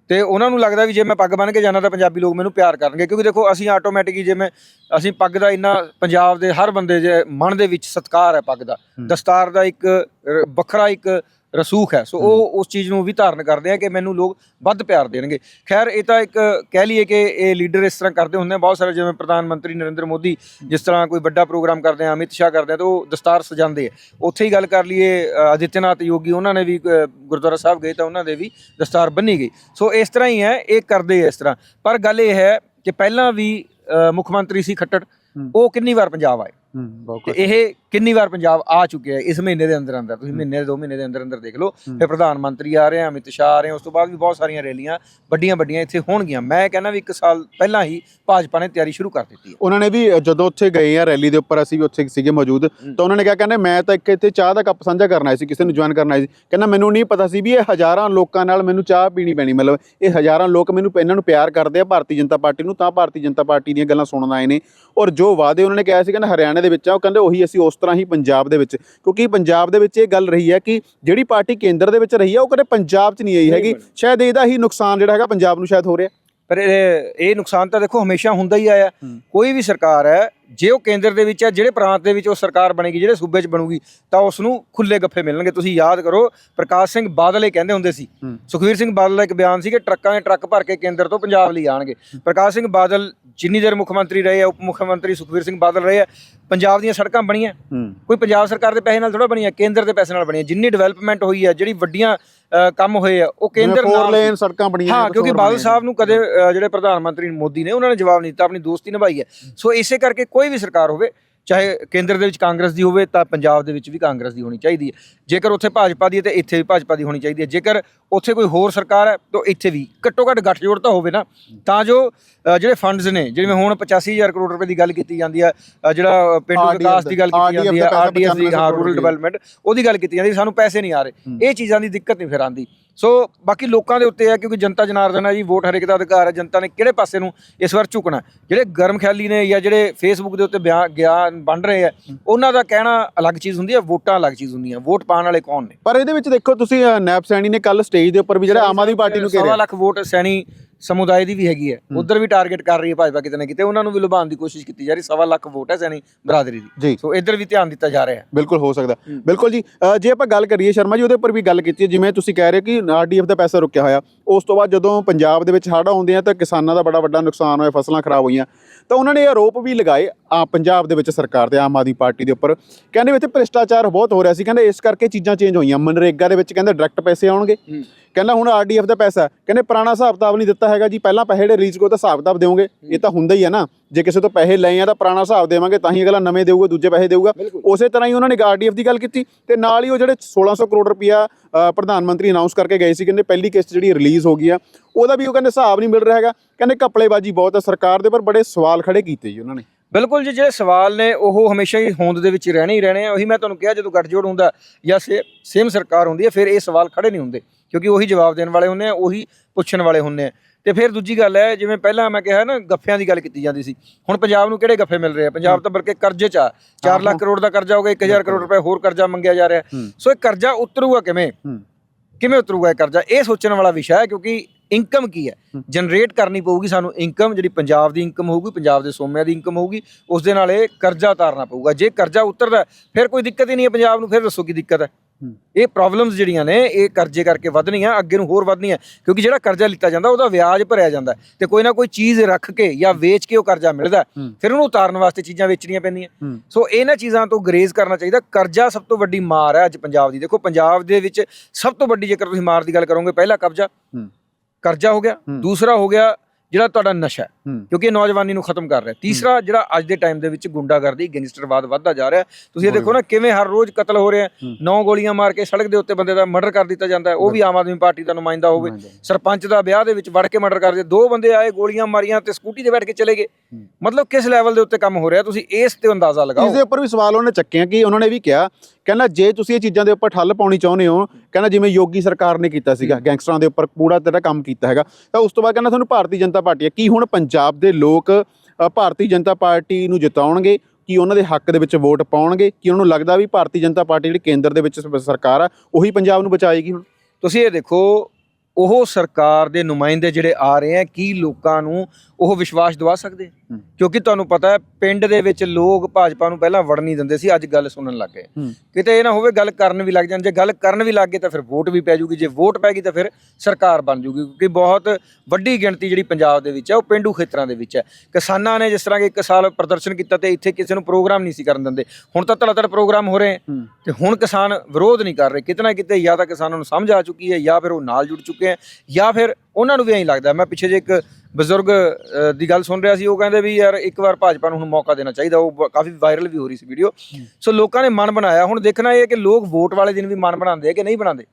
ਤੇ ਉਹਨਾਂ ਨੂੰ ਲੱਗਦਾ ਵੀ ਜੇ ਮੈਂ ਪੱਗ ਬੰਨ੍ਹ ਕੇ ਜਾਣਾ ਤਾਂ ਪੰਜਾਬੀ ਲੋਕ ਮੈਨੂੰ ਪਿਆਰ ਕਰਨਗੇ ਕਿਉਂਕਿ ਦੇਖੋ ਅਸੀਂ ਆਟੋਮੈਟਿਕਲੀ ਜਿਵੇਂ ਅਸੀਂ ਪੱਗ ਦਾ ਇੰਨਾ ਪੰਜਾਬ ਦੇ ਹਰ ਬੰਦੇ ਦੇ ਮਨ ਦੇ ਵਿੱਚ ਸਤਿਕਾਰ ਹੈ ਪੱਗ ਦਾ। ਦਸਤਾਰ ਦਾ ਇੱਕ ਵੱਖਰਾ ਇੱਕ ਰਸੂਖ ਹੈ। ਸੋ ਉਹ ਉਸ ਚੀਜ਼ ਨੂੰ ਵੀ ਧਾਰਨ ਕਰਦੇ ਆ ਕਿ ਮੈਨੂੰ ਲੋਕ ਵੱਧ ਪਿਆਰ ਦੇਣਗੇ। ਖੈਰ ਇਹ ਤਾਂ ਇੱਕ ਕਹਿ ਲਈਏ ਕਿ ਇਹ ਲੀਡਰ ਇਸ ਤਰ੍ਹਾਂ ਕਰਦੇ ਹੁੰਦੇ ਆ। ਬਹੁਤ ਸਾਰੇ ਜਿਵੇਂ ਪ੍ਰਧਾਨ ਮੰਤਰੀ ਨਰਿੰਦਰ ਮੋਦੀ ਜਿਸ ਤਰ੍ਹਾਂ ਕੋਈ ਵੱਡਾ ਪ੍ਰੋਗਰਾਮ ਕਰਦੇ ਆ ਅਮਿਤ ਸ਼ਾਹ ਕਰਦੇ ਆ ਤਾਂ ਉਹ ਦਸਤਾਰ ਸਜਾਉਂਦੇ ਆ। ਉੱਥੇ ਹੀ ਗੱਲ ਕਰ ਲਈਏ ਅ, ਆਦਿੱਤਿਆਨਾਥ ਯੋਗੀ ਉਹਨਾਂ ਨੇ ਵੀ ਗੁਰਦੁਆਰਾ ਸਾਹਿਬ ਗਏ ਤਾਂ ਉਹਨਾਂ ਦੇ ਵੀ ਦਸਤਾਰ ਬੰਨੀ ਗਈ। ਸੋ ਇਸ ਤਰ੍ਹਾਂ ਹੀ ਹੈ ਇਹ ਕਰਦੇ ਆ ਇਸ ਤਰ੍ਹਾਂ। ਪਰ ਗੱਲ ਇਹ ਹੈ ਕਿ ਪਹਿਲਾਂ ਵੀ ਮੁੱਖ ਮੰਤਰੀ ਸੀ ਖੱਟੜ। ਉਹ ਕਿੰਨੀ ਵਾਰ ਪੰਜਾਬ ਆਏ? ਤੇ ਇਹ ਕਿੰਨੀ ਵਾਰ ਪੰਜਾਬ ਆ ਚੁੱਕਿਆ ਹੈ ਇਸ ਮਹੀਨੇ ਦੇ ਅੰਦਰ ਅੰਦਰ? ਤੁਸੀਂ ਮਹੀਨੇ ਦੇ ਮਹੀਨੇ ਦੇ ਅੰਦਰ ਅੰਦਰ ਦੇਖ ਲਓ। ਫਿਰ ਪ੍ਰਧਾਨ ਮੰਤਰੀ ਆ ਰਹੇ ਆ ਅਮਿਤ ਸ਼ਾਹ ਆ ਰਹੇ ਆ ਉਸ ਤੋਂ ਬਾਅਦ ਵੀ ਬਹੁਤ ਸਾਰੀਆਂ ਰੈਲੀਆਂ ਵੱਡੀਆਂ ਵੱਡੀਆਂ ਇੱਥੇ ਹੋਣਗੀਆਂ। ਮੈਂ ਕਹਿੰਦਾ ਵੀ ਇੱਕ ਸਾਲ ਪਹਿਲਾਂ ਹੀ ਭਾਜਪਾ ਨੇ ਤਿਆਰੀ ਸ਼ੁਰੂ ਕਰ ਦਿੱਤੀ ਹੈ। ਉਹਨਾਂ ਨੇ ਵੀ ਜਦੋਂ ਉੱਥੇ ਗਏ ਆ ਰੈਲੀ ਦੇ ਉੱਪਰ ਅਸੀਂ ਵੀ ਉੱਥੇ ਸੀਗੇ ਮੌਜੂਦ। ਤਾਂ ਉਹਨਾਂ ਨੇ ਕਿਹਾ ਕਹਿੰਦੇ ਮੈਂ ਤਾਂ ਇੱਕ ਇੱਥੇ ਚਾਹ ਦਾ ਕੱਪ ਸਾਂਝਾ ਕਰਨ ਸੀ ਕਿਸੇ ਨੂੰ ਜੁਆਇਨ ਕਰਨ ਆਇਆ ਸੀ। ਕਹਿੰਦਾ ਮੈਨੂੰ ਨਹੀਂ ਪਤਾ ਸੀ ਵੀ ਇਹ ਹਜ਼ਾਰਾਂ ਲੋਕਾਂ ਨਾਲ ਮੈਨੂੰ ਚਾਹ ਪੀਣੀ ਪੈਣੀ। ਮਤਲਬ ਇਹ ਹਜ਼ਾਰਾਂ ਲੋਕ ਮੈਨੂੰ ਇਹਨਾਂ ਨੂੰ ਪਿਆਰ ਕਰਦੇ ਆ ਭਾਰਤੀ ਜਨਤਾ ਪਾਰਟੀ ਨੂੰ ਤਾਂ ਭਾਰਤੀ ਜਨਤਾ ਪਾਰਟੀ ਦੀਆਂ ਗੱਲਾਂ ਸੁਣਨ ਆਏ ਨੇ। ਔਰ ਜੋ ਵਾਅਦੇ ਉਹਨਾਂ ਨੇ ਕਿਹਾ ਸੀ ਕਹਿੰਦੇ ਹਰਿਆਣਾ ਦੇ ਵਿੱਚ ਆ ਉਹ ਕਹਿੰਦੇ ਉਹੀ ਅਸੀਂ ਉਸ ਤਰ੍ਹਾਂ ਹੀ ਪੰਜਾਬ ਦੇ ਵਿੱਚ ਕਿਉਂਕਿ ਪੰਜਾਬ ਦੇ ਵਿੱਚ ਇਹ ਗੱਲ ਰਹੀ ਹੈ ਕਿ ਜਿਹੜੀ ਪਾਰਟੀ ਕੇਂਦਰ ਦੇ ਵਿੱਚ ਰਹੀ ਹੈ ਉਹ ਕਦੇ ਪੰਜਾਬ 'ਚ ਨਹੀਂ ਆਈ ਹੈਗੀ। ਸ਼ਾਇਦ ਇਹਦਾ ਹੀ ਨੁਕਸਾਨ ਜਿਹੜਾ ਹੈਗਾ ਪੰਜਾਬ ਨੂੰ ਸ਼ਾਇਦ ਹੋ ਰਿਹਾ ਪਰ ਇਹ ਇਹ ਨੁਕਸਾਨ ਤਾਂ ਦੇਖੋ ਹਮੇਸ਼ਾ ਹੁੰਦਾ ਹੀ ਆਇਆ। ਕੋਈ ਵੀ ਸਰਕਾਰ ਹੈ ਜੇ ਉਹ ਕੇਂਦਰ ਦੇ ਵਿੱਚ ਹੈ ਜਿਹੜੇ ਪ੍ਰਾਂਤ ਦੇ ਵਿੱਚ ਉਹ ਸਰਕਾਰ ਬਣੇਗੀ ਜਿਹੜੇ ਸੂਬੇ 'ਚ ਬਣੂਗੀ ਤਾਂ ਉਸ ਨੂੰ ਖੁੱਲੇ ਗੱਫੇ ਮਿਲਣਗੇ। ਤੁਸੀਂ ਯਾਦ ਕਰੋ ਪ੍ਰਕਾਸ਼ ਸਿੰਘ ਬਾਦਲ ਇਹ ਕਹਿੰਦੇ ਹੁੰਦੇ ਸੀ। ਸੁਖਵੀਰ ਸਿੰਘ ਬਾਦਲ ਦਾ ਇੱਕ ਬਿਆਨ ਸੀ ਕਿ ਟਰੱਕਾਂ ਦੇ ਟਰੱਕ ਭਰ ਕੇ ਕੇਂਦਰ ਤੋਂ ਪੰਜਾਬ ਲਈ ਆਣਗੇ। ਪ੍ਰਕਾਸ਼ ਸਿੰਘ ਬਾਦਲ ਜਿੰਨੀ ਦੇਰ ਮੁੱਖ ਮੰਤਰੀ ਰਹੇ ਆ ਉਪ ਮੁੱਖ ਮੰਤਰੀ ਸੁਖਵੀਰ ਸਿੰਘ ਬਾਦਲ ਰਹੇ ਆ ਪੰਜਾਬ ਦੀਆਂ ਸੜਕਾਂ ਬਣੀਆਂ। ਕੋਈ ਪੰਜਾਬ ਸਰਕਾਰ ਦੇ ਪੈਸੇ ਨਾਲ ਥੋੜਾ ਬਣੀਆਂ ਕੇਂਦਰ ਦੇ ਪੈਸੇ ਨਾਲ ਬਣੀਆਂ। ਜਿੰਨੀ ਡਿਵੈਲਪਮੈਂਟ ਹੋਈ ਹੈ ਜਿਹੜੀ ਵੱਡੀਆਂ ਕੰਮ ਹੋਏ ਆ ਉਹ ਕੇਂਦਰ ਫੋਰ ਨਾਲ ਲੇਨ ਸੜਕਾਂ ਬਣੀਆਂ ਹਾਂ ਕਿਉਂਕਿ ਬਾਦਲ ਸਾਹਿਬ ਨੂੰ ਕਦੇ ਜਿਹੜੇ ਪ੍ਰਧਾਨ ਮੰਤਰੀ ਮੋਦੀ ਨੇ ਉਹਨਾਂ ਨੇ ਜਵਾਬ ਨਹੀਂ ਦਿੱਤਾ ਆਪਣੀ ਦੋਸਤੀ ਨਿਭਾਈ ਹੈ। ਸੋ ਇਸੇ ਕਰਕੇ ਕੋਈ ਵੀ ਸਰਕਾਰ ਹੋਵੇ ਚਾਹੇ ਕੇਂਦਰ ਦੇ ਵਿੱਚ ਕਾਂਗਰਸ ਦੀ ਹੋਵੇ ਤਾਂ ਪੰਜਾਬ ਦੇ ਵਿੱਚ ਵੀ ਕਾਂਗਰਸ ਦੀ ਹੋਣੀ ਚਾਹੀਦੀ ਹੈ। ਜੇਕਰ ਉੱਥੇ ਭਾਜਪਾ ਦੀ ਹੈ ਤੇ ਇੱਥੇ ਵੀ ਭਾਜਪਾ ਦੀ ਹੋਣੀ ਚਾਹੀਦੀ ਹੈ। ਜੇਕਰ ਉੱਥੇ ਕੋਈ ਹੋਰ ਸਰਕਾਰ ਹੈ ਤਾਂ ਇੱਥੇ ਵੀ। ਘੱਟੋ ਘੱਟ ਗੱਠਜੋੜ ਤਾਂ ਹੋਵੇ ਨਾ ਤਾਂ ਜੋ ਜਿਹੜੇ ਫੰਡਸ ਨੇ ਜਿਵੇਂ ਹੁਣ 85000 ਕਰੋੜ ਰੁਪਏ ਦੀ ਗੱਲ ਕੀਤੀ ਜਾਂਦੀ ਹੈ ਜਿਹੜਾ ਪਿੰਡੂ ਵਿਕਾਸ ਦੀ ਗੱਲ ਕੀਤੀ ਜਾਂਦੀ ਹੈ ਆਰਡੀਐਸ ਦੀ 95 ਹਾਂ ਰੂਰਲ। ਡਿਵੈਲਪਮੈਂਟ ਉਹਦੀ ਗੱਲ ਕੀਤੀ ਜਾਂਦੀ ਸਾਨੂੰ ਪੈਸੇ ਨਹੀਂ ਆ ਰਹੇ। ਇਹ ਚੀਜ਼ਾਂ ਦੀ ਦਿੱਕਤ ਨਹੀਂ ਫਿਰ ਆਉਂਦੀ। ਸੋ ਬਾਕੀ ਲੋਕਾਂ ਦੇ ਉੱਤੇ ਹੈ ਕਿਉਂਕਿ ਜਨਤਾ ਜਨਾਰਦਨ ਹੈ ਜੀ ਵੋਟ ਹਰੇਕ ਦਾ ਅਧਿਕਾਰ ਹੈ ਜਨਤਾ ਨੇ ਕਿਹੜੇ ਪਾਸੇ ਨੂੰ ਇਸ ਵਾਰ ਝੁਕਣਾ ਜਿਹੜੇ ਗਰਮ ਖਿਆਲੀ ਨੇ ਜਾਂ ਜਿਹੜੇ ਫੇਸਬੁੱਕ ਦੇ ਉੱਤੇ ਬਿਆਨ ਗਿਆਨ ਬਣ ਰਹੇ ਆ ਉਹਨਾਂ ਦਾ ਕਹਿਣਾ ਅਲੱਗ ਚੀਜ਼ ਹੁੰਦੀ ਹੈ ਵੋਟਾਂ ਅਲੱਗ ਚੀਜ਼ ਹੁੰਦੀਆਂ ਵੋਟ ਪਾਉਣ ਵਾਲੇ ਕੌਣ ਨੇ? ਪਰ ਇਹਦੇ ਵਿੱਚ ਦੇਖੋ ਤੁਸੀਂ ਨੈਬ ਸੈਣੀ ਨੇ ਕੱਲ ਸਟੇਜ ਦੇ ਉੱਪਰ ਵੀ ਜਿਹੜਾ ਆਮ ਆਦਮੀ ਪਾਰਟੀ ਨੂੰ ਘੇਰਿਆ। ਲੱਖ ਵੋਟ ਸੈਣੀ ਸਮੁਦਾਇ ਦੀ ਵੀ ਹੈਗੀ ਹੈ। ਉਧਰ ਵੀ ਟਾਰਗੇਟ ਕਰ ਰਹੀ ਹੈ ਭਾਜਪਾ ਕਿਤੇ ਨਾ ਕਿਤੇ। ਉਹਨਾਂ ਨੂੰ ਵੀ ਲੁਭਾਉਣ ਦੀ ਕੋਸ਼ਿਸ਼ ਕੀਤੀ ਜਾ ਰਹੀ। ਸਵਾ ਲੱਖ ਵੋਟ ਹੈ ਸੈਣੀ ਬਰਾਦਰੀ ਦੀ। ਸੋ ਇੱਧਰ ਵੀ ਧਿਆਨ ਦਿੱਤਾ ਜਾ ਰਿਹਾ ਹੈ। ਬਿਲਕੁਲ ਹੋ ਸਕਦਾ। ਬਿਲਕੁਲ ਜੀ। ਜੇ ਆਪਾਂ ਗੱਲ ਕਰੀਏ ਸ਼ਰਮਾ ਜੀ ਉਹਦੇ ਉੱਪਰ ਵੀ ਗੱਲ ਕੀਤੀ ਜਿਵੇਂ ਤੁਸੀਂ ਕਹਿ ਰਹੇ ਕਿ ਆਰਡੀਐਫ ਦਾ ਪੈਸਾ ਰੁਕਿਆ ਹੋਇਆ। ਉਸ ਤੋਂ ਬਾਅਦ ਜਦੋਂ ਪੰਜਾਬ ਦੇ ਵਿੱਚ ਹੜ੍ਹ ਆਉਂਦੇ ਆ ਤਾਂ ਕਿਸਾਨਾਂ ਦਾ ਬੜਾ ਵੱਡਾ ਨੁਕਸਾਨ ਹੋਇਆ ਫਸਲਾਂ ਖਰਾਬ ਹੋਈਆਂ। ਤਾਂ ਉਹਨਾਂ ਨੇ ਇਹ ਆਰੋਪ ਵੀ ਲਗਾਏ ਆ ਪੰਜਾਬ ਦੇ ਵਿੱਚ ਸਰਕਾਰ ਤੇ ਆਮ ਆਦਮੀ ਪਾਰਟੀ ਦੇ ਉੱਪਰ। ਕਹਿੰਦੇ ਵੀ ਇੱਥੇ ਭ੍ਰਿਸ਼ਟਾਚਾਰ ਬਹੁਤ ਹੋ ਰਿਹਾ ਸੀ। ਕਹਿੰਦੇ ਇਸ ਕਰਕੇ ਚੀਜ਼ਾਂ ਚੇਂਜ ਹੋਈਆਂ। ਮਨਰੇਗਾ ਦੇ ਵਿੱਚ ਕਹਿੰਦੇ ਡਾਇਰੈਕਟ ਪੈਸੇ ਆਉਣਗੇ। ਕਹਿੰਦਾ ਹੁਣ ਆਰਡੀਐਫ ਦਾ ਪੈਸਾ ਕਹਿੰਦੇ ਪੁਰਾਣਾ ਹਿਸਾਬ ਕਿਤਾਬ ਨਹੀਂ ਦਿੱਤਾ ਹੈਗਾ ਜੀ ਪਹਿਲਾਂ ਪੈਸੇ ਜਿਹੜੇ ਰਿਲੀਜ਼ ਕਰੋ ਤਾਂ ਹਿਸਾਬ ਕਿਤਾਬ ਦਿਓਗੇ। ਇਹ ਤਾਂ ਹੁੰਦਾ ਹੀ ਹੈ ਨਾ। ਜੇ ਕਿਸੇ ਤੋਂ ਪੈਸੇ ਲਏ ਆ ਤਾਂ ਪੁਰਾਣਾ ਹਿਸਾਬ ਦੇਵਾਂਗੇ ਤਾਂ ਹੀ ਅਗਲਾ ਨਵੇਂ ਦੇਊਗਾ ਦੂਜੇ ਪੈਸੇ ਦੇਊਗਾ। ਉਸੇ ਤਰ੍ਹਾਂ ਹੀ ਉਹਨਾਂ ਨੇ ਆਰਡੀਐਫ ਦੀ ਗੱਲ ਕੀਤੀ ਤੇ ਨਾਲ ਹੀ ਉਹ ਜਿਹੜੇ 1600 ਕਰੋੜ ਰੁਪਇਆ ਪ੍ਰਧਾਨ ਮੰਤਰੀ ਅਨਾਉਂਸ ਕਰਕੇ ਗਏ ਸੀ ਕਹਿੰਦੇ ਪਹਿਲੀ ਕਿਸ਼ਤ ਜਿਹੜੀ ਰਿਲੀਜ਼ ਹੋ ਗਈ ਆ ਉਹਦਾ ਵੀ ਉਹ ਕਹਿੰਦੇ ਹਿਸਾਬ ਨਹੀਂ ਮਿਲ ਰਿਹਾ ਹੈਗਾ। ਕਹਿੰਦੇ ਘਪਲੇਬਾਜ਼ੀ ਬਹੁਤ ਹੈ ਸਰਕਾਰ ਦੇ ਪਰ ਬੜੇ ਸਵਾਲ ਖੜੇ ਕੀਤੇ ਜੀ ਉਹਨਾਂ ਨੇ। ਬਿਲਕੁਲ ਜੀ ਜਿਹੜੇ ਸਵਾਲ ਨੇ ਉਹ ਹਮੇਸ਼ਾ ਹੀ ਹੋਂਦ ਦੇ ਵਿੱਚ ਰਹਿਣੇ ਹੀ ਰਹਿਣੇ ਆ। ਉਹੀ ਮੈਂ ਤੁਹਾਨੂੰ ਕਿਹਾ ਜਦੋਂ ਗੱਠਜੋੜ ਹੁੰਦਾ ਜਾਂ ਸੇਮ ਸਰਕਾਰ ਹੁੰਦੀ ਹੈ ਫਿਰ ਇਹ ਸਵਾਲ ਖੜੇ ਨਹੀਂ ਹੁੰਦੇ। ਕਿਉਂਕਿ ਉਹੀ ਜਵਾਬ ਦੇਣ ਵਾਲੇ ਹੁੰਦੇ ਆ ਉਹੀ ਪੁੱਛਣ ਵਾਲੇ ਹੁੰਦੇ ਆ। ਤੇ ਫਿਰ ਦੂਜੀ ਗੱਲ ਹੈ ਜਿਵੇਂ ਪਹਿਲਾਂ ਮੈਂ ਕਿਹਾ ਨਾ ਗੱਫਿਆਂ ਦੀ ਗੱਲ ਕੀਤੀ ਜਾਂਦੀ ਸੀ। ਹੁਣ ਪੰਜਾਬ ਨੂੰ ਕਿਹੜੇ ਗੱਫੇ ਮਿਲ ਰਹੇ ਆ? ਪੰਜਾਬ ਤਾਂ ਬਲਕਿ ਕਰਜ਼ੇ 'ਚ ਆ। 4 ਲੱਖ ਕਰੋੜ ਦਾ ਕਰਜ਼ਾ ਹੋ ਗਿਆ 1000 ਕਰੋੜ ਰੁਪਏ ਹੋਰ ਕਰਜ਼ਾ ਮੰਗਿਆ ਜਾ ਰਿਹਾ। ਸੋ ਇਹ ਕਰਜ਼ਾ ਉਤਰੂਗਾ ਕਿਵੇਂ? ਕਿਵੇਂ ਉਤਰੂਗਾ ਇਹ ਕਰਜ਼ਾ? ਇਹ ਸੋਚਣ ਵਾਲਾ ਵਿਸ਼ਾ ਹੈ ਕਿਉਂਕਿ ਇਨਕਮ ਕੀ ਹੈ? ਜਨਰੇਟ ਕਰਨੀ ਪਊਗੀ ਸਾਨੂੰ ਇਨਕਮ ਜਿਹੜੀ ਪੰਜਾਬ ਦੀ ਇਨਕਮ ਹੋਊਗੀ ਪੰਜਾਬ ਦੇ ਸੋਮਿਆਂ ਦੀ ਇਨਕਮ ਹੋਊਗੀ ਉਸ ਦੇ ਨਾਲ ਇਹ ਕਰਜ਼ਾ ਉਤਾਰਨਾ ਪਊਗਾ। ਜੇ ਕਰਜ਼ਾ ਉਤਰਦਾ ਫਿਰ ਕੋਈ ਦਿੱਕਤ ਹੀ ਨਹੀਂ ਹੈ ਪੰਜਾਬ ਨੂੰ ਫਿਰ ਦੱਸੋ ਕੀ ਦਿੱਕਤ ਹੂੰ। ਇਹ ਪ੍ਰੋਬਲਮਸ ਜਿਹੜੀਆਂ ਨੇ ਇਹ ਕਰਜ਼ੇ ਕਰਕੇ ਵਧਣੀਆਂ ਅੱਗੇ ਨੂੰ ਹੋਰ ਵਧਣੀਆਂ ਕਿਉਂਕਿ ਜਿਹੜਾ ਕਰਜ਼ਾ ਲਿੱਤਾ ਜਾਂਦਾ ਉਹਦਾ ਵਿਆਜ ਭਰਿਆ ਜਾਂਦਾ ਤੇ ਕੋਈ ਨਾ ਕੋਈ ਚੀਜ਼ ਰੱਖ ਕੇ ਜਾਂ ਵੇਚ ਕੇ ਉਹ ਕਰਜ਼ਾ ਮਿਲਦਾ। ਫਿਰ ਉਹਨੂੰ ਉਤਾਰਨ ਵਾਸਤੇ ਚੀਜ਼ਾਂ ਵੇਚਣੀਆਂ ਪੈਂਦੀਆਂ। ਸੋ ਇਹਨਾਂ ਚੀਜ਼ਾਂ ਤੋਂ ਗਰੇਜ਼ ਕਰਨਾ ਚਾਹੀਦਾ। ਕਰਜ਼ਾ ਸਭ ਤੋਂ ਵੱਡੀ ਮਾਰ ਹੈ ਅੱਜ ਪੰਜਾਬ ਦੀ। ਦੇਖੋ ਪੰਜਾਬ ਦੇ ਵਿੱਚ ਸਭ ਤੋਂ ਵੱਡੀ ਜੇਕਰ ਤੁਸੀਂ ਮਾਰ ਦੀ ਗੱਲ ਕਰੋਗੇ ਪਹਿਲਾ ਕਬਜ਼ਾ। ਕਰਜ਼ਾ ਹੋ ਗਿਆ। ਦੂਸਰਾ ਹੋ ਗਿਆ ਜਿਹੜਾ ਤੁਹਾਡਾ ਨਸ਼ਾ ਹੈ, ਕਿਉਂਕਿ ਇਹ ਨੌਜਵਾਨੀ ਨੂੰ ਖਤਮ ਕਰ ਰਿਹਾ ਤੀਸਰਾ ਜਿਹੜਾ ਅੱਜ ਦੇ ਟਾਈਮ ਦੇ ਵਿੱਚ ਗੁੰਡਾਗਰਦੀ ਗੈਂਗਸਟਰਵਾਦ ਵੱਧਦਾ ਜਾ ਰਿਹਾ ਤੁਸੀਂ ਇਹ ਦੇਖੋ ਨਾ ਕਿਵੇਂ ਹਰ ਰੋਜ਼ ਕਤਲ ਹੋ ਰਿਹਾ। ਨੌ ਗੋਲੀਆਂ ਮਾਰ ਕੇ ਸੜਕ ਦੇ ਉੱਤੇ ਬੰਦੇ ਦਾ ਮਰਡਰ ਕਰ ਦਿੱਤਾ ਜਾਂਦਾ ਉਹ ਵੀ ਆਮ ਆਦਮੀ ਪਾਰਟੀ ਦਾ ਨੁਮਾਇੰਦਾ ਹੋਵੇ। ਸਰਪੰਚ ਦਾ ਵਿਆਹ ਦੇ ਵਿੱਚ ਵੜ ਕੇ ਮਰਡਰ ਕਰਦੇ ਦੋ ਬੰਦੇ ਆਏ ਗੋਲੀਆਂ ਮਾਰੀਆਂ ਤੇ ਸਕੂਟੀ ਤੇ ਬੈਠ ਕੇ ਚਲੇ ਗਏ। ਮਤਲਬ ਕਿਸ ਲੈਵਲ ਦੇ ਉੱਤੇ ਕੰਮ ਹੋ ਰਿਹਾ ਤੁਸੀਂ ਇਸ ਤੇ ਅੰਦਾਜ਼ਾ ਇਸ ਲਗਾਓ। ਦੇ ਉੱਪਰ ਵੀ ਸਵਾਲ ਉਹਨੇ ਚੱਕੇ ਆ ਕਿ ਉਹਨਾਂ ਨੇ ਵੀ ਕਿਹਾ ਕਹਿੰਦਾ ਜੇ ਤੁਸੀਂ ਇਹ ਚੀਜ਼ਾਂ ਦੇ ਉੱਪਰ ਠੱਲ ਪਾਉਣੀ ਚਾਹੁੰਦੇ ਹੋ ਕਹਿੰਦਾ ਜਿਵੇਂ ਯੋਗੀ ਸਰਕਾਰ ਨੇ ਕੀਤਾ ਸੀਗਾ ਗੈਂਗਸਟਰਾਂ ਦੇ ਉੱਪਰ ਪੂਰਾ ਤੇਰਾ ਕੰਮ ਕੀਤਾ ਹੈਗਾ। ਤਾਂ ਉਸ ਤੋਂ ਬਾਅਦ ਕਹਿੰਦਾ ਤੁਹਾਨੂੰ ਭਾਰਤੀ ਜਨਤਾ ਪਾਰਟੀ ਹੈ। ਕੀ ਹੁਣ ਪੰਜਾਬ ਦੇ ਲੋਕ ਭਾਰਤੀ ਜਨਤਾ ਪਾਰਟੀ ਨੂੰ ਜਿਤਾਉਣਗੇ? ਕੀ ਉਹਨਾਂ ਦੇ ਹੱਕ ਦੇ ਵਿੱਚ ਵੋਟ ਪਾਉਣਗੇ? ਕੀ ਉਹਨਾਂ ਨੂੰ ਲੱਗਦਾ ਵੀ ਭਾਰਤੀ ਜਨਤਾ ਪਾਰਟੀ ਜਿਹੜੀ ਕੇਂਦਰ ਦੇ ਵਿੱਚ ਸਰਕਾਰ ਆ, ਉਹੀ ਪੰਜਾਬ ਨੂੰ ਬਚਾਏਗੀ ਹੁਣ? ਤੁਸੀਂ ਇਹ ਦੇਖੋ, ਉਹ ਸਰਕਾਰ ਦੇ ਨੁਮਾਇੰਦੇ ਜਿਹੜੇ ਆ ਰਹੇ ਆ, ਕੀ ਲੋਕਾਂ ਨੂੰ ਉਹ ਵਿਸ਼ਵਾਸ ਦਿਵਾ ਸਕਦੇ ਕਿਉਂਕਿ ਤੁਹਾਨੂੰ ਪਤਾ ਹੈ ਪਿੰਡ ਦੇ ਵਿੱਚ ਲੋਕ ਭਾਜਪਾ ਨੂੰ ਪਹਿਲਾਂ ਵੜ ਨਹੀਂ ਦਿੰਦੇ ਸੀ ਅੱਜ ਗੱਲ ਸੁਣਨ ਲੱਗ ਗਏ। ਕਿਤੇ ਇਹ ਨਾ ਹੋਵੇ ਗੱਲ ਕਰਨ ਵੀ ਲੱਗ ਜਾਣ। ਜੇ ਗੱਲ ਕਰਨ ਵੀ ਲੱਗ ਗਏ ਤਾਂ ਫਿਰ ਵੋਟ ਵੀ ਪੈ ਜੂਗੀ। ਜੇ ਵੋਟ ਪੈ ਗਈ ਤਾਂ ਫਿਰ ਸਰਕਾਰ ਬਣ ਜੂਗੀ ਕਿਉਂਕਿ ਬਹੁਤ ਵੱਡੀ ਗਿਣਤੀ ਜਿਹੜੀ ਪੰਜਾਬ ਦੇ ਵਿੱਚ ਹੈ ਉਹ ਪਿੰਡੂ ਖੇਤਰਾਂ ਦੇ ਵਿੱਚ ਹੈ। ਕਿਸਾਨਾਂ ਨੇ ਜਿਸ ਤਰ੍ਹਾਂ ਕਿ ਇੱਕ ਸਾਲ ਪ੍ਰਦਰਸ਼ਨ ਕੀਤਾ ਤੇ ਇੱਥੇ ਕਿਸੇ ਨੂੰ ਪ੍ਰੋਗਰਾਮ ਨਹੀਂ ਸੀ ਕਰਨ ਦਿੰਦੇ। ਹੁਣ ਤਾਂ ਧੜਾ ਧੜ ਪ੍ਰੋਗਰਾਮ ਹੋ ਰਹੇ। ਤੇ ਹੁਣ ਕਿਸਾਨ ਵਿਰੋਧ ਨਹੀਂ ਕਰ ਰਹੇ। ਕਿਤੇ ਨਾ ਕਿਤੇ ਜਾਂ ਤਾਂ ਕਿਸਾਨਾਂ ਨੂੰ ਸਮਝ ਆ ਚੁੱਕੀ ਹੈ ਜਾਂ ਫਿਰ ਉਹ ਨਾਲ ਜੁੜ ਚੁੱਕੇ ਹੈ ਜਾਂ ਫਿਰ ਉਹਨਾਂ ਨੂੰ ਵੀ ਐਂ ਲੱਗਦਾ ਮੈਂ ਪਿੱਛੇ ਜੇ ਇੱਕ ਬਜ਼ੁਰਗ ਦੀ ਗੱਲ ਸੁਣ ਰਿਹਾ ਸੀ ਉਹ ਕਹਿੰਦੇ ਵੀ ਯਾਰ ਇੱਕ ਵਾਰ ਭਾਜਪਾ ਨੂੰ ਹੁਣ ਮੌਕਾ ਦੇਣਾ ਚਾਹੀਦਾ ਉਹ ਕਾਫੀ ਵਾਇਰਲ ਵੀ ਹੋ ਰਹੀ ਸੀ ਵੀਡੀਓ ਸੋ ਲੋਕਾਂ ਨੇ ਮਨ ਬਣਾਇਆ ਹੁਣ ਦੇਖਣਾ ਇਹ ਕਿ ਲੋਕ ਵੋਟ ਵਾਲੇ ਦਿਨ ਵੀ ਮਨ ਬਣਾਉਂਦੇ ਆ ਕਿ ਨਹੀਂ ਬਣਾਉਂਦੇ।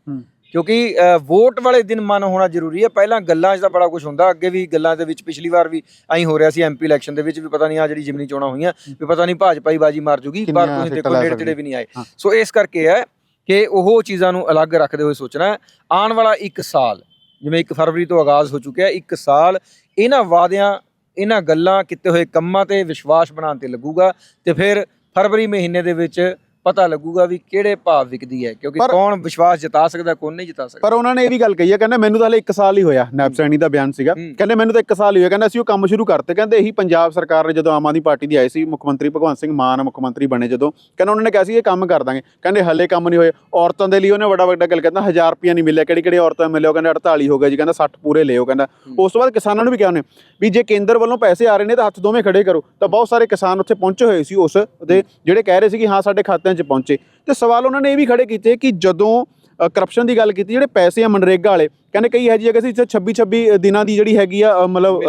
ਕਿਉਂਕਿ ਵੋਟ ਵਾਲੇ ਦਿਨ ਮਨ ਹੋਣਾ ਜ਼ਰੂਰੀ ਹੈ। ਪਹਿਲਾਂ ਗੱਲਾਂ 'ਚ ਤਾਂ ਬੜਾ ਕੁਝ ਹੁੰਦਾ ਅੱਗੇ ਵੀ ਗੱਲਾਂ ਦੇ ਵਿੱਚ ਪਿਛਲੀ ਵਾਰ ਵੀ ਐਂ ਹੋ ਰਿਹਾ ਸੀ ਐਮਪੀ ਇਲੈਕਸ਼ਨ ਦੇ ਵਿੱਚ ਵੀ ਪਤਾ ਨਹੀਂ ਆ ਜਿਹੜੀ ਜਿਮਨੀ ਚੋਣਾਂ ਹੋਈਆਂ ਵੀ ਪਤਾ ਨਹੀਂ ਭਾਜਪਾ ਹੀ ਬਾਜੀ ਮਾਰ ਜੂਗੀ ਪਰ ਤੁਸੀਂ ਦੇਖੋ ਨੇੜੇ। ਤੇੜੇ ਵੀ ਨਹੀਂ ਆਏ। ਸੋ ਇਸ ਕਰਕੇ ਹੈ ਕਿ ਉਹ ਚੀਜ਼ਾਂ ਨੂੰ ਅਲੱਗ ਰੱਖਦੇ ਹੋਏ ਸੋਚਣਾ ਆਉਣ ਵਾਲਾ ਇੱਕ ਸਾਲ ਜਿਵੇਂ 1 ਫਰਵਰੀ ਤੋਂ ਆਗਾਜ਼ ਹੋ ਚੁੱਕਿਆ ਇੱਕ ਸਾਲ ਇਹਨਾਂ ਵਾਅਦਿਆਂ, ਇਹਨਾਂ ਗੱਲਾਂ, ਕੀਤੇ ਹੋਏ ਕੰਮਾਂ ਤੇ ਵਿਸ਼ਵਾਸ ਬਣਾਉਣ ਤੇ ਲੱਗੂਗਾ ਤੇ ਫਿਰ ਫਰਵਰੀ ਮਹੀਨੇ ਦੇ ਵਿੱਚ ਪਤਾ ਲੱਗੂਗਾ ਵੀ ਕਿਹੜੇ ਭਾਵ ਵਿਕਦੀ ਹੈ ਕਿਉਂਕਿ ਪਰ- ਕੌਣ ਵਿਸ਼ਵਾਸ ਜਿਤਾ ਸਕਦਾ ਕੌਣ ਨਹੀਂ ਜਿਤਾ ਸਕਦਾ। ਪਰ ਉਹਨਾਂ ਨੇ ਇਹ ਵੀ ਗੱਲ ਕਹੀ ਹੈ ਕਹਿੰਦੇ ਮੈਨੂੰ ਤਾਂ ਹਲੇ 1 ਸਾਲ ਹੀ ਹੋਇਆ ਨੈਬ ਸੈਣੀ ਦਾ ਬਿਆਨ ਸੀਗਾ। ਹੂੰ। ਕਹਿੰਦੇ ਮੈਨੂੰ ਤਾਂ 1 ਸਾਲ ਹੀ ਹੋਇਆ ਕਹਿੰਦੇ ਅਸੀਂ ਉਹ ਕੰਮ ਸ਼ੁਰੂ ਕਰਤੇ ਕਹਿੰਦੇ ਇਹੀ ਪੰਜਾਬ ਸਰਕਾਰ ਨੇ ਜਦੋਂ ਆਮ ਆਦਮੀ ਪਾਰਟੀ ਦੀ ਆਈ ਸੀ ਮੁੱਖ ਮੰਤਰੀ ਭਗਵੰਤ ਸਿੰਘ ਮਾਨ ਮੁੱਖ ਮੰਤਰੀ ਬਣੇ ਜਦੋਂ ਕਹਿੰਦੇ ਉਹਨਾਂ ਨੇ ਕਿਹਾ ਸੀ ਇਹ ਕੰਮ ਕਰ ਦਾਂਗੇ। ਕਹਿੰਦੇ ਹਲੇ ਕੰਮ ਨਹੀਂ ਹੋਏ ਔਰਤਾਂ ਦੇ ਲਈ ਉਹਨੇ ਵੱਡਾ ਵੱਡਾ ਗੱਲ ਕਹਿੰਦਾ 1000 ਰੁਪਿਆ ਨਹੀਂ ਮਿਲਿਆ ਕਿਹੜੀ ਕਿਹੜੀ ਔਰਤਾਂ ਮਿਲਿਆ ਉਹ ਕਹਿੰਦਾ 48 ਹੋ ਗਿਆ ਜੀ ਕਹਿੰਦਾ 60 ਪੂਰੇ ਲਿਓ ਕਹਿੰਦਾ। ਉਸ ਤੋਂ ਬਾਅਦ ਕਿਸਾਨਾਂ ਨੂੰ ਵੀ ਕਿਹਾ ਉਹਨੇ ਵੀ ਜੇ ਕੇਂਦਰ ਵੱਲੋਂ ਪੈਸੇ ਆ ਰਹੇ ਨੇ ਤਾਂ ਹੱਥ ਦੋਵੇਂ ਖੜੇ ਕਰੋ ਤਾਂ ਬਹੁਤ ਸਾਰੇ ਕਿਸਾਨ ਉੱਥੇ ਪਹੁੰਚੇ ਹੋਏ ਸੀ ਉਸ ਦੇ ਜਿਹੜੇ ਕਹਿ ਰਹੇ ਸੀ ਕਿ ਹਾਂ ਸਾਡੇ ਖਾਤਿਆਂ 'ਚ ਪਹੁੰਚੇ। ਤੇ ਸਵਾਲ ਉਹਨਾਂ ਨੇ ਇਹ ਵੀ ਖੜੇ ਕੀਤੇ ਕਿ ਜਦੋਂ ਕਰਪਸ਼ਨ ਦੀ ਗੱਲ ਕੀਤੀ, ਜਿਹੜੇ ਪੈਸੇ ਆ ਮਨਰੇਗਾ ਵਾਲੇ ਕਹਿੰਦੇ ਕਈ ਹੈ ਜੀ ਜਗ੍ਹਾ ਸੀ ਇੱਥੇ 26 26 ਦਿਨਾਂ ਦੀ ਜਿਹੜੀ ਹੈਗੀ ਆ ਮਤਲਬ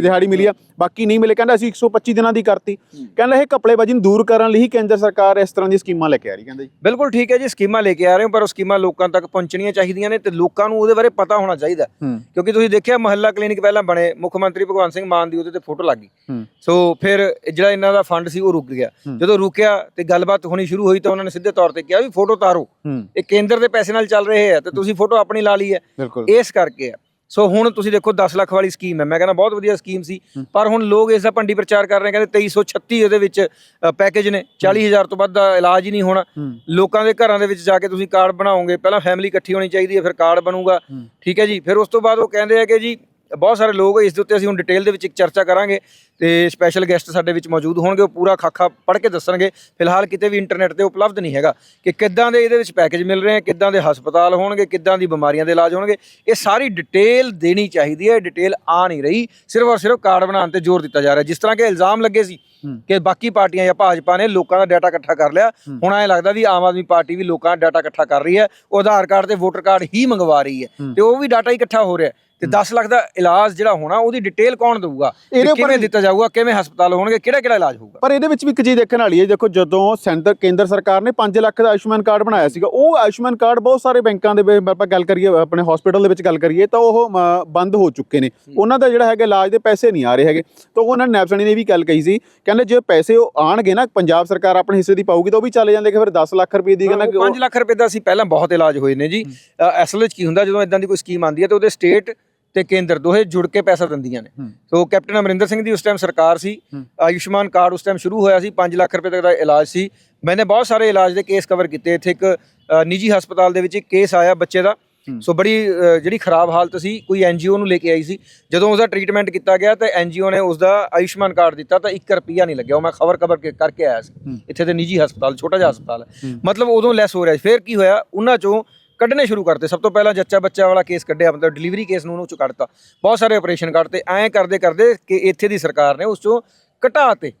ਦਿਹਾੜੀ ਮਿਲੀ ਆ। ਬਾਕੀ ਨਹੀਂ ਮਿਲੇ। ਕਹਿੰਦਾ ਅਸੀਂ 125 ਦਿਨਾਂ ਦੀ ਕਰਤੀ। ਕਹਿੰਦਾ ਇਹ ਕਪੜੇਬਾਜੀ ਨੂੰ ਦੂਰ ਕਰਨ ਲਈ ਹੀ ਕੇਂਦਰ ਸਰਕਾਰ ਇਸ ਤਰ੍ਹਾਂ ਦੀ ਸਕੀਮਾਂ ਲੈ ਕੇ ਆ ਰਹੀ ਕਹਿੰਦੇ ਜੀ। ਬਿਲਕੁਲ ਠੀਕ ਹੈ ਜੀ ਸਕੀਮਾਂ ਲੈ ਕੇ ਆ ਰਹੇ ਹੋ ਪਰ ਉਹ ਸਕੀਮਾਂ ਲੋਕਾਂ ਤੱਕ ਪਹੁੰਚਣੀਆਂ ਚਾਹੀਦੀਆਂ ਨੇ ਤੇ ਲੋਕਾਂ ਨੂੰ ਉਹਦੇ ਬਾਰੇ ਪਤਾ ਹੋਣਾ ਚਾਹੀਦਾ। ਕਿਉਂਕਿ ਤੁਸੀਂ ਦੇਖਿਆ ਮਹੱਲਾ ਕਲੀਨਿਕ ਪਹਿਲਾਂ ਬਣੇ ਮੁੱਖ ਮੰਤਰੀ ਭਗਵੰਤ ਸਿੰਘ ਮਾਨ ਦੀ ਉਹਦੇ ਤੇ ਫੋਟੋ ਲੱਗ ਗਈ। ਸੋ ਫਿਰ ਜਿਹੜਾ ਇਹਨਾਂ ਦਾ ਫੰਡ ਸੀ ਉਹ ਰੁਕ ਗਿਆ। ਜਦੋਂ ਰੁਕਿਆ ਤੇ ਗੱਲਬਾਤ ਹੋਣੀ ਸ਼ੁਰੂ ਹੋਈ ਤਾਂ ਉਹਨਾਂ ਨੇ ਸਿੱਧੇ ਤੌਰ ਤੇ ਕਿਹਾ ਵੀ ਫੋਟੋ ਤਾਰੋ। ਇਹ ਕੇਂਦਰ ਦੇ ਪੈਸੇ ਨਾਲ ਚੱਲ ਰਹੇ ਆ ਤੇ ਤੁਸੀਂ ਫੋਟੋ ਆਪਣੀ ਲਾ ਲਈ ਹੈ। ਬਿਲਕੁਲ। ਇਸ ਕਰਕੇ ਆ। ਸੋ ਹੁਣ ਤੁਸੀਂ ਦੇਖੋ 10 ਲੱਖ ਵਾਲੀ ਸਕੀਮ ਹੈ। ਮੈਂ ਕਹਿੰਦਾ ਬਹੁਤ ਵਧੀਆ ਸਕੀਮ ਸੀ। ਪਰ ਹੁਣ ਲੋਕ ਇਸ ਦਾ ਭੰਡੀ ਪ੍ਰਚਾਰ ਕਰ ਰਹੇ ਕਹਿੰਦੇ 2336 ਇਹਦੇ ਵਿੱਚ ਪੈਕੇਜ ਨੇ। 40000 ਤੋਂ ਵੱਧ ਦਾ ਇਲਾਜ ਹੀ ਨਹੀਂ ਹੋਣਾ। ਲੋਕਾਂ ਦੇ ਘਰਾਂ ਦੇ ਵਿੱਚ ਜਾ ਕੇ ਤੁਸੀਂ ਕਾਰਡ ਬਣਾਓਗੇ। ਪਹਿਲਾਂ ਫੈਮਿਲੀ ਇਕੱਠੀ ਹੋਣੀ ਚਾਹੀਦੀ ਹੈ ਫਿਰ ਕਾਰਡ ਬਣੂਗਾ। ਠੀਕ ਹੈ ਜੀ। ਫਿਰ ਉਸ ਤੋਂ ਬਾਅਦ ਉਹ ਕਹਿੰਦੇ ਆ ਕਿ ਜੀ ਬਹੁਤ ਸਾਰੇ ਲੋਕ ਇਸ ਦੇ ਉੱਤੇ ਅਸੀਂ ਹੁਣ ਡਿਟੇਲ ਦੇ ਵਿੱਚ ਇੱਕ ਚਰਚਾ ਕਰਾਂਗੇ ਤੇ ਸਪੈਸ਼ਲ ਗੈਸਟ ਸਾਡੇ ਵਿੱਚ ਮੌਜੂਦ ਹੋਣਗੇ ਉਹ ਪੂਰਾ ਖਾਖਾ ਪੜ੍ਹ ਕੇ ਦੱਸਣਗੇ ਫਿਲਹਾਲ ਕਿਤੇ ਵੀ ਇੰਟਰਨੈਟ ਤੇ ਉਪਲਬਧ ਨਹੀਂ ਹੈਗਾ ਕਿ ਕਿੱਦਾਂ ਦੇ ਇਹਦੇ ਵਿੱਚ ਪੈਕੇਜ ਮਿਲ ਰਹੇ ਆ ਕਿੱਦਾਂ ਦੇ ਹਸਪਤਾਲ ਹੋਣਗੇ ਕਿੱਦਾਂ ਦੀ ਬਿਮਾਰੀਆਂ ਦੇ ਇਲਾਜ ਹੋਣਗੇ ਇਹ ਸਾਰੀ ਡਿਟੇਲ ਦੇਣੀ ਚਾਹੀਦੀ ਹੈ ਡਿਟੇਲ ਆ ਨਹੀਂ ਰਹੀ ਸਿਰਫ ਔਰ ਸਿਰਫ ਕਾਰਡ ਬਣਾਉਣ ਤੇ ਜ਼ੋਰ ਦਿੱਤਾ ਜਾ ਰਿਹਾ ਜਿਸ ਤਰ੍ਹਾਂ ਕਿ ਇਲਜ਼ਾਮ ਲੱਗੇ ਸੀ। ਕਿ ਬਾਕੀ ਪਾਰਟੀਆਂ ਜਾਂ ਭਾਜਪਾ ਨੇ ਲੋਕਾਂ ਦਾ ਡਾਟਾ ਇਕੱਠਾ ਕਰ ਲਿਆ। ਹੁਣ ਐਂ ਲੱਗਦਾ ਵੀ ਆਮ ਆਦਮੀ ਪਾਰਟੀ ਵੀ ਲੋਕਾਂ ਦਾ ਡਾਟਾ ਇਕੱਠਾ ਕਰ ਰਹੀ ਹੈ ਉਹ ਆਧਾਰ ਕਾਰਡ ਤੇ ਵੋਟਰ ਕਾਰਡ ਹੀ ਮੰਗਵਾ ਰਹੀ ਹੈ। ਤੇ ਉਹ ਵੀ ਡਾਟਾ ਇਕੱਠਾ ਹੋ ਰਿਹਾ। ਤੇ 10 ਲੱਖ ਦਾ ਇਲਾਜ ਜਿਹੜਾ ਹੋਣਾ ਉਹਦੀ ਡਿਟੇਲ ਕੌਣ ਦੇਊਗਾ? ਕਿਵੇਂ ਦਿੱਤਾ ਜਾਊਗਾ ਕਿਵੇਂ ਹਸਪਤਾਲ ਹੋਣਗੇ ਕਿਹੜਾ ਕਿਹੜਾ ਇਲਾਜ ਹੋਊਗਾ? ਪਰ ਇਹਦੇ ਵਿੱਚ ਵੀ ਇੱਕ ਚੀਜ਼ ਦੇਖਣ ਵਾਲੀ ਹੈ ਦੇਖੋ ਜਦੋਂ ਸੈਂਟਰ ਕੇਂਦਰ ਸਰਕਾਰ ਨੇ 5 ਲੱਖ ਦਾ ਆਯੁਸ਼ਮਾਨ ਕਾਰਡ ਬਣਾਇਆ ਸੀਗਾ ਉਹ ਆਯੁਸ਼ਮਾਨ ਕਾਰਡ ਬਹੁਤ ਸਾਰੇ ਬੈਂਕਾਂ ਦੇ ਆਪਾਂ ਗੱਲ ਕਰੀਏ ਆਪਣੇ ਹਸਪੀਟਲ ਦੇ ਵਿੱਚ ਗੱਲ ਕਰੀਏ ਤਾਂ ਉਹ ਬੰਦ ਹੋ ਚੁੱਕੇ ਨੇ। ਉਹਨਾਂ ਦਾ ਜਿਹੜਾ ਹੈਗਾ ਇਲਾਜ ਦੇ ਪੈਸੇ ਨਹੀਂ ਆ ਰਹੇ ਹੈਗੇ। ਤਾਂ ਉਹਨਾਂ ਨੇ ਨੈਪਸਣੀ ਨੇ ਵੀ ਗੱਲ ਕਹੀ ਸੀ ਕਹਿੰਦੇ ਜੇ ਪੈਸੇ ਉਹ ਆਣਗੇ ਨਾ ਪੰਜਾਬ ਸਰਕਾਰ ਆਪਣੇ ਹਿੱਸੇ ਦੀ ਪਾਊਗੀ ਤਾਂ ਉਹ ਵੀ ਚੱਲੇ ਜਾਂਦੇ ਕਿ ਫਿਰ 10 ਲੱਖ ਰੁਪਏ ਦੀ ਕਹਿੰਦਾ ਕਿ ਉਹ- 5 ਲੱਖ ਰੁਪਏ ਦਾ ਸੀ ਪਹਿਲਾਂ ਬਹੁਤ ਇਲਾਜ ਹੋਏ ਨੇ ਜੀ। ਅਸਲ ਵਿੱਚ ਕੀ ਹੁੰਦਾ ਜਦੋਂ ਇਦਾਂ ਦੀ ਕੋਈ ਸਕੀਮ ਆਉਂਦੀ ਹੈ ਤੇ ਉਹਦੇ ਸਟੇਟ ਤੇ ਕੇਂਦਰ ਦੋਹੇ ਜੁੜ ਕੇ ਪੈਸਾ ਦਿੰਦੀਆਂ ਨੇ। ਸੋ ਕੈਪਟਨ ਅਮਰਿੰਦਰ ਸਿੰਘ ਦੀ ਉਸ ਟਾਈਮ ਸਰਕਾਰ ਸੀ। ਆਯੁਸ਼ਮਾਨ ਕਾਰਡ ਉਸ ਟਾਈਮ ਸ਼ੁਰੂ ਹੋਇਆ ਸੀ 5 ਲੱਖ ਰੁਪਏ ਤੱਕ ਦਾ ਇਲਾਜ ਸੀ ਮੈਨੇ ਬਹੁਤ ਸਾਰੇ ਇਲਾਜ ਦੇ ਕੇਸ ਕਵਰ ਕੀਤੇ ਇੱਥੇ ਇੱਕ ਨਿੱਜੀ ਹਸਪਤਾਲ ਦੇ ਵਿੱਚ ਇੱਕ ਕੇਸ ਆਇਆ ਬੱਚੇ ਦਾ। ਸੋ ਬੜੀ ਜਿਹੜੀ ਖਰਾਬ ਹਾਲਤ ਸੀ ਕੋਈ ਐਨਜੀਓ ਨੂੰ ਲੈ ਕੇ ਆਈ ਸੀ ਜਦੋਂ ਉਸਦਾ ਟ੍ਰੀਟਮੈਂਟ ਕੀਤਾ ਗਿਆ ਤਾਂ ਐਨਜੀਓ ਨੇ ਉਸਦਾ ਆਯੁਸ਼ਮਾਨ ਕਾਰਡ ਦਿੱਤਾ ਤਾਂ 1 ਰੁਪਿਆ ਨਹੀਂ ਲੱਗਿਆ ਉਹ ਮੈਂ ਖਬਰ ਕਵਰ ਕਰਕੇ ਆਇਆ ਸੀ। ਇੱਥੇ ਤੇ ਨਿੱਜੀ ਹਸਪਤਾਲ ਛੋਟਾ ਜਿਹਾ ਹਸਪਤਾਲ ਹੂੰ। ਮਤਲਬ ਉਦੋਂ ਲੈਸ ਹੋ ਰਿਹਾ ਸੀ ਫਿਰ ਕੀ ਹੋਇਆ ਉਹਨਾਂ ਚੋਂ ਕੱਢਣੇ ਸ਼ੁਰੂ ਕਰਤੇ। ਸਭ ਤੋਂ ਪਹਿਲਾਂ ਜੱਚਾ ਬੱਚਾ ਵਾਲਾ ਕੇਸ ਕੱਢਿਆ ਮਤਲਬ ਡਿਲੀਵਰੀ ਕੇਸ ਨੂੰ ਉਹਨੂੰ ਚੋਂ ਕੱਢਤਾ ਬਹੁਤ ਸਾਰੇ ਆਪਰੇਸ਼ਨ ਕੱਢਤੇ ਐਂ ਕਰਦੇ ਕਰਦੇ ਕਿ ਇੱਥੇ ਦੀ ਸਰਕਾਰ ਨੇ ਉਸ ਚੋਂ ਘਟਾਤੇ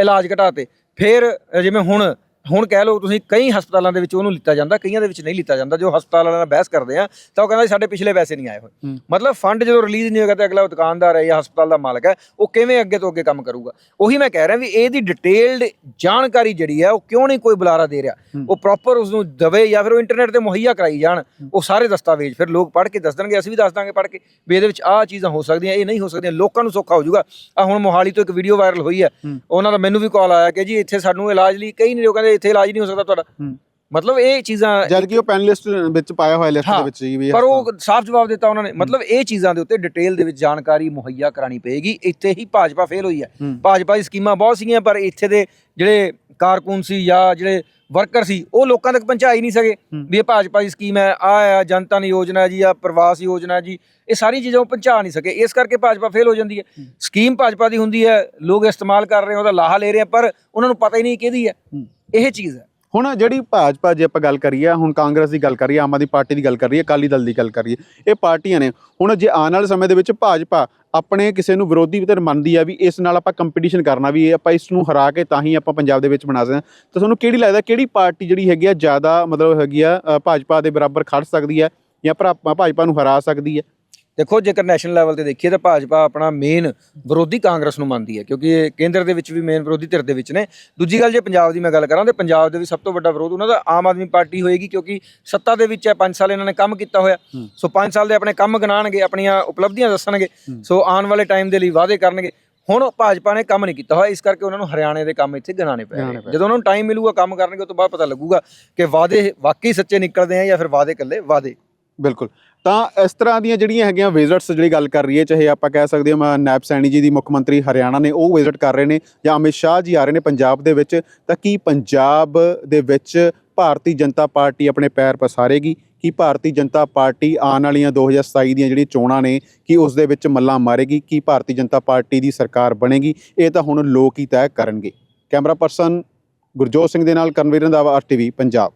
ਇਲਾਜ ਘਟਾਤੇ। ਫਿਰ ਜਿਵੇਂ ਹੁਣ ਹੁਣ ਕਹਿ ਲਓ ਤੁਸੀਂ ਕਈ ਹਸਪਤਾਲਾਂ ਦੇ ਵਿੱਚ ਉਹਨੂੰ ਲਿੱਤਾ ਜਾਂਦਾ ਕਈਆਂ ਦੇ ਵਿੱਚ ਨਹੀਂ ਲਿੱਤਾ ਜਾਂਦਾ ਜੋ ਹਸਪਤਾਲ ਵਾਲਿਆਂ ਨਾਲ ਬਹਿਸ ਕਰਦੇ ਆ ਤਾਂ ਉਹ ਕਹਿੰਦਾ ਸਾਡੇ ਪਿਛਲੇ ਪੈਸੇ ਨਹੀਂ ਆਏ ਹੋਏ। ਮਤਲਬ ਫੰਡ ਜਦੋਂ ਰਿਲੀਜ਼ ਨਹੀਂ ਹੋਏਗਾ ਤਾਂ ਅਗਲਾ ਦੁਕਾਨਦਾਰ ਹੈ ਜਾਂ ਹਸਪਤਾਲ ਦਾ ਮਾਲਕ ਹੈ ਉਹ ਕਿਵੇਂ ਅੱਗੇ ਤੋਂ ਅੱਗੇ ਕੰਮ ਕਰੂਗਾ ਉਹੀ ਮੈਂ ਕਹਿ ਰਿਹਾ ਵੀ ਇਹਦੀ ਡਿਟੇਲਡ ਜਾਣਕਾਰੀ ਜਿਹੜੀ ਹੈ ਉਹ ਕਿਉਂ ਨਹੀਂ ਕੋਈ ਬੁਲਾਰਾ ਦੇ ਰਿਹਾ। ਉਹ ਪ੍ਰੋਪਰ ਉਸ ਨੂੰ ਦਵੇ ਜਾਂ ਫਿਰ ਉਹ ਇੰਟਰਨੈਟ ਤੇ ਮੁਹੱਈਆ ਕਰਾਈ ਜਾਣ ਉਹ ਸਾਰੇ ਦਸਤਾਵੇਜ਼ ਫਿਰ ਲੋਕ ਪੜ੍ਹ ਕੇ ਦੱਸ ਦੇਣਗੇ ਅਸੀਂ ਵੀ ਦੱਸ ਦਾਂਗੇ ਪੜ੍ਹ ਕੇ ਵੀ ਇਹਦੇ ਵਿੱਚ ਆਹ ਚੀਜ਼ਾਂ ਹੋ ਸਕਦੀਆਂ ਇਹ ਨਹੀਂ ਹੋ ਸਕਦੀਆਂ ਲੋਕਾਂ ਨੂੰ ਸੌਖਾ ਹੋ ਜਾਊਗਾ ਆ ਹੁਣ ਮੋਹਾਲੀ ਤੋਂ ਇੱਕ ਵੀਡੀਓ ਵਾਇਰਲ ਹੋਈ ਹੈ। ਉਹਨਾਂ ਦਾ ਮੈਨੂੰ ਵੀ ਕਾਲ ਆਇਆ ਕਿ ਜੀ ਇੱਥੇ ਸਾਨੂੰ ਇਲਾਜ ਲਈ ਕਈ ਨਹੀਂ ਲੋਕ ਕਹਿੰਦੇ ਇੱਥੇ ਇਲਾਜ ਨਹੀਂ ਹੋ ਸਕਦਾ ਤੁਹਾਡਾ। ਹੂੰ। ਮਤਲਬ ਇਹ ਚੀਜ਼ਾਂ ਜਦ ਕਿ ਉਹ ਪੈਨਲਿਸਟ ਵਿੱਚ ਪਾਇਆ ਹੋਇਆ ਲਿਸਟ ਦੇ ਵਿੱਚ ਜੀ ਵੀ ਪਰ ਉਹ ਸਾਫ਼ ਜਵਾਬ ਦਿੱਤਾ ਉਹਨਾਂ ਨੇ। ਮਤਲਬ ਇਹ ਚੀਜ਼ਾਂ ਦੇ ਉੱਤੇ ਡਿਟੇਲ ਦੇ ਵਿੱਚ ਜਾਣਕਾਰੀ ਮੁਹੱਈਆ ਕਰਾਣੀ ਪਏਗੀ। ਇੱਥੇ ਹੀ ਭਾਜਪਾ ਫੇਲ ਹੋਈ ਹੈ। ਹੂੰ। ਭਾਜਪਾ ਦੀ ਸਕੀਮਾਂ ਬਹੁਤ ਸੀਗੀਆਂ ਪਰ ਇੱਥੇ ਦੇ ਜਿਹੜੇ ਕਾਰਕੁਨ ਸੀ ਜਾਂ ਜਿਹੜੇ ਵਰਕਰ ਸੀ ਉਹ ਲੋਕਾਂ ਤੱਕ ਪਹੁੰਚਾ ਹੀ ਨਹੀਂ ਸਕੇ। ਹੂੰ। ਵੀ ਇਹ ਭਾਜਪਾ ਦੀ ਸਕੀਮ ਹੈ ਆ ਆ ਜਨਤਨ ਯੋਜਨਾ ਜੀ ਆ ਪ੍ਰਵਾਸ ਯੋਜਨਾ ਜੀ। ਇਹ ਸਾਰੀ ਚੀਜ਼ਾਂ ਉਹ ਪਹੁੰਚਾ ਨਹੀਂ ਸਕੇ। ਇਸ ਕਰਕੇ ਭਾਜਪਾ ਫੇਲ ਹੋ ਜਾਂਦੀ ਹੈ। ਹੂੰ। ਸਕੀਮ ਭਾਜਪਾ ਦੀ ਹੁੰਦੀ ਹੈ ਲੋਕ ਇਸਤੇਮਾਲ ਕਰ ਰਹੇ ਆ ਉਹਦਾ ਲਾਹਾ ਲੈ ਰਹੇ ਆ ਪਰ ਉਹਨਾਂ ਨੂੰ ਪਤਾ ਹੀ ਨਹੀਂ ਕਿਹਦੀ ਹੈ। ਹੂੰ। ਇਹ ਚੀਜ਼ ਹੈ। ਹੁਣ ਜਿਹੜੀ ਭਾਜਪਾ ਜੇ ਆਪਾਂ ਗੱਲ ਕਰੀਏ, ਹੁਣ ਕਾਂਗਰਸ ਦੀ ਗੱਲ ਕਰੀਏ, ਆਮ ਆਦਮੀ ਪਾਰਟੀ ਦੀ ਗੱਲ ਕਰੀਏ, ਅਕਾਲੀ ਦਲ ਦੀ ਗੱਲ ਕਰੀਏ, ਇਹ ਪਾਰਟੀਆਂ ਨੇ। ਹੁਣ ਜੇ ਆਉਣ ਵਾਲੇ ਸਮੇਂ ਦੇ ਵਿੱਚ ਭਾਜਪਾ ਆਪਣੇ ਕਿਸੇ ਨੂੰ ਵਿਰੋਧੀ ਧਿਰ ਮੰਨਦੀ ਆ ਵੀ ਇਸ ਨਾਲ ਆਪਾਂ ਕੰਪੀਟੀਸ਼ਨ ਕਰਨਾ ਵੀ, ਇਹ ਆਪਾਂ ਇਸ ਨੂੰ ਹਰਾ ਕੇ ਤਾਂ ਹੀ ਆਪਾਂ ਪੰਜਾਬ ਦੇ ਵਿੱਚ ਬਣਾ ਸਕਦੇ ਹਾਂ। ਤਾਂ ਤੁਹਾਨੂੰ ਕਿਹੜੀ ਲੱਗਦਾ, ਕਿਹੜੀ ਪਾਰਟੀ ਜਿਹੜੀ ਹੈਗੀ ਆ, ਜ਼ਿਆਦਾ ਮਤਲਬ ਹੈਗੀ ਆ ਭਾਜਪਾ ਦੇ ਬਰਾਬਰ ਖੜ ਸਕਦੀ ਹੈ ਜਾਂ ਭਰਾ- ਭਾਜਪਾ ਨੂੰ ਹਰਾ ਸਕਦੀ ਹੈ ਦੇਖੋ ਜੇਕਰ ਨੈਸ਼ਨਲ ਲੈਵਲ ਤੇ ਦੇਖੀਏ ਤਾਂ ਭਾਜਪਾ ਆਪਣਾ ਮੇਨ ਵਿਰੋਧੀ ਕਾਂਗਰਸ ਨੂੰ ਮੰਨਦੀ ਹੈ ਕਿਉਂਕਿ ਇਹ ਕੇਂਦਰ ਦੇ ਵਿੱਚ ਵੀ ਮੇਨ ਵਿਰੋਧੀ ਧਿਰ ਦੇ ਵਿੱਚ ਨੇ। ਦੂਜੀ ਗੱਲ ਜੇ ਪੰਜਾਬ ਦੀ ਮੈਂ ਗੱਲ ਕਰਾਂ ਤੇ ਪੰਜਾਬ ਦੇ ਵਿੱਚ ਸਭ ਤੋਂ ਵੱਡਾ ਵਿਰੋਧ ਉਹਨਾਂ ਦਾ ਆਮ ਆਦਮੀ ਪਾਰਟੀ ਹੋਏਗੀ ਕਿਉਂਕਿ ਸੱਤਾ ਦੇ ਵਿੱਚ ਹੈ 5 ਸਾਲ ਇਹਨਾਂ ਨੇ ਕੰਮ ਕੀਤਾ ਹੋਇਆ। ਸੋ 5 ਸਾਲ ਦੇ ਆਪਣੇ ਕੰਮ ਗਿਣਾਣਗੇ ਆਪਣੀਆਂ ਉਪਲਬਧੀਆਂ ਦੱਸਣਗੇ। ਸੋ ਆਉਣ ਵਾਲੇ ਟਾਈਮ ਦੇ ਲਈ ਵਾਅਦੇ ਕਰਨਗੇ। ਹੁਣ ਭਾਜਪਾ ਨੇ ਕੰਮ ਨਹੀਂ ਕੀਤਾ ਹੋਇਆ ਇਸ ਕਰਕੇ ਉਹਨਾਂ ਨੂੰ ਹਰਿਆਣੇ ਦੇ ਕੰਮ ਇੱਥੇ ਗਿਣਾਣੇ ਪੈ ਗਿਣਾਉਣੇ ਰਹੇ ਪੈ ਜਦੋਂ ਉਹਨਾਂ ਨੂੰ ਟਾਈਮ ਮਿਲੂਗਾ ਕੰਮ ਕਰਨਗੇ ਉਸ ਤੋਂ ਬਾਅਦ ਪਤਾ ਲੱਗੂਗਾ ਕਿ ਵਾਅਦੇ ਵਾਕਈ ਸੱਚੇ ਨਿਕਲਦੇ ਆ ਜਾਂ ਫਿਰ ਵਾਅਦੇ ਇਕੱਲੇ ਵਾਅਦੇ। ਬਿਲਕੁਲ। ਤਾਂ ਇਸ ਤਰ੍ਹਾਂ ਦੀਆਂ ਜਿਹੜੀਆਂ ਹੈਗੀਆਂ ਵਿਜ਼ਿਟਸ ਜਿਹੜੀ ਗੱਲ ਕਰ ਰਹੀ ਹੈ ਚਾਹੇ ਆਪਾਂ ਕਹਿ ਸਕਦੇ ਹਾਂ ਨੈਬ ਸੈਣੀ ਜੀ ਦੀ ਮੁੱਖ ਮੰਤਰੀ ਹਰਿਆਣਾ ਨੇ ਉਹ ਵਿਜ਼ਿਟ ਕਰ ਰਹੇ ਨੇ ਜਾਂ ਅਮਿਤ ਸ਼ਾਹ ਜੀ ਆ ਰਹੇ ਨੇ ਪੰਜਾਬ ਦੇ ਵਿੱਚ, ਤਾਂ ਕੀ ਪੰਜਾਬ ਦੇ ਵਿੱਚ ਭਾਰਤੀ ਜਨਤਾ ਪਾਰਟੀ ਆਪਣੇ ਪੈਰ ਪਸਾਰੇਗੀ? ਕੀ ਭਾਰਤੀ ਜਨਤਾ ਪਾਰਟੀ ਆਉਣ ਵਾਲੀਆਂ 2027 ਦੀਆਂ ਜਿਹੜੀਆਂ ਚੋਣਾਂ ਨੇ, ਕਿ ਉਸ ਦੇ ਵਿੱਚ ਮੱਲਾਂ ਮਾਰੇਗੀ? ਕੀ ਭਾਰਤੀ ਜਨਤਾ ਪਾਰਟੀ ਦੀ ਸਰਕਾਰ ਬਣੇਗੀ? ਇਹ ਤਾਂ ਹੁਣ ਲੋਕ ਹੀ ਤੈਅ ਕਰਨਗੇ। ਕੈਮਰਾ ਪਰਸਨ ਗੁਰਜੋਤ ਸਿੰਘ ਦੇ ਨਾਲ ਕਰਨਵੀਰ ਰੰਧਾਵਾ ਆਰਟੀਵੀ ਪੰਜਾਬ।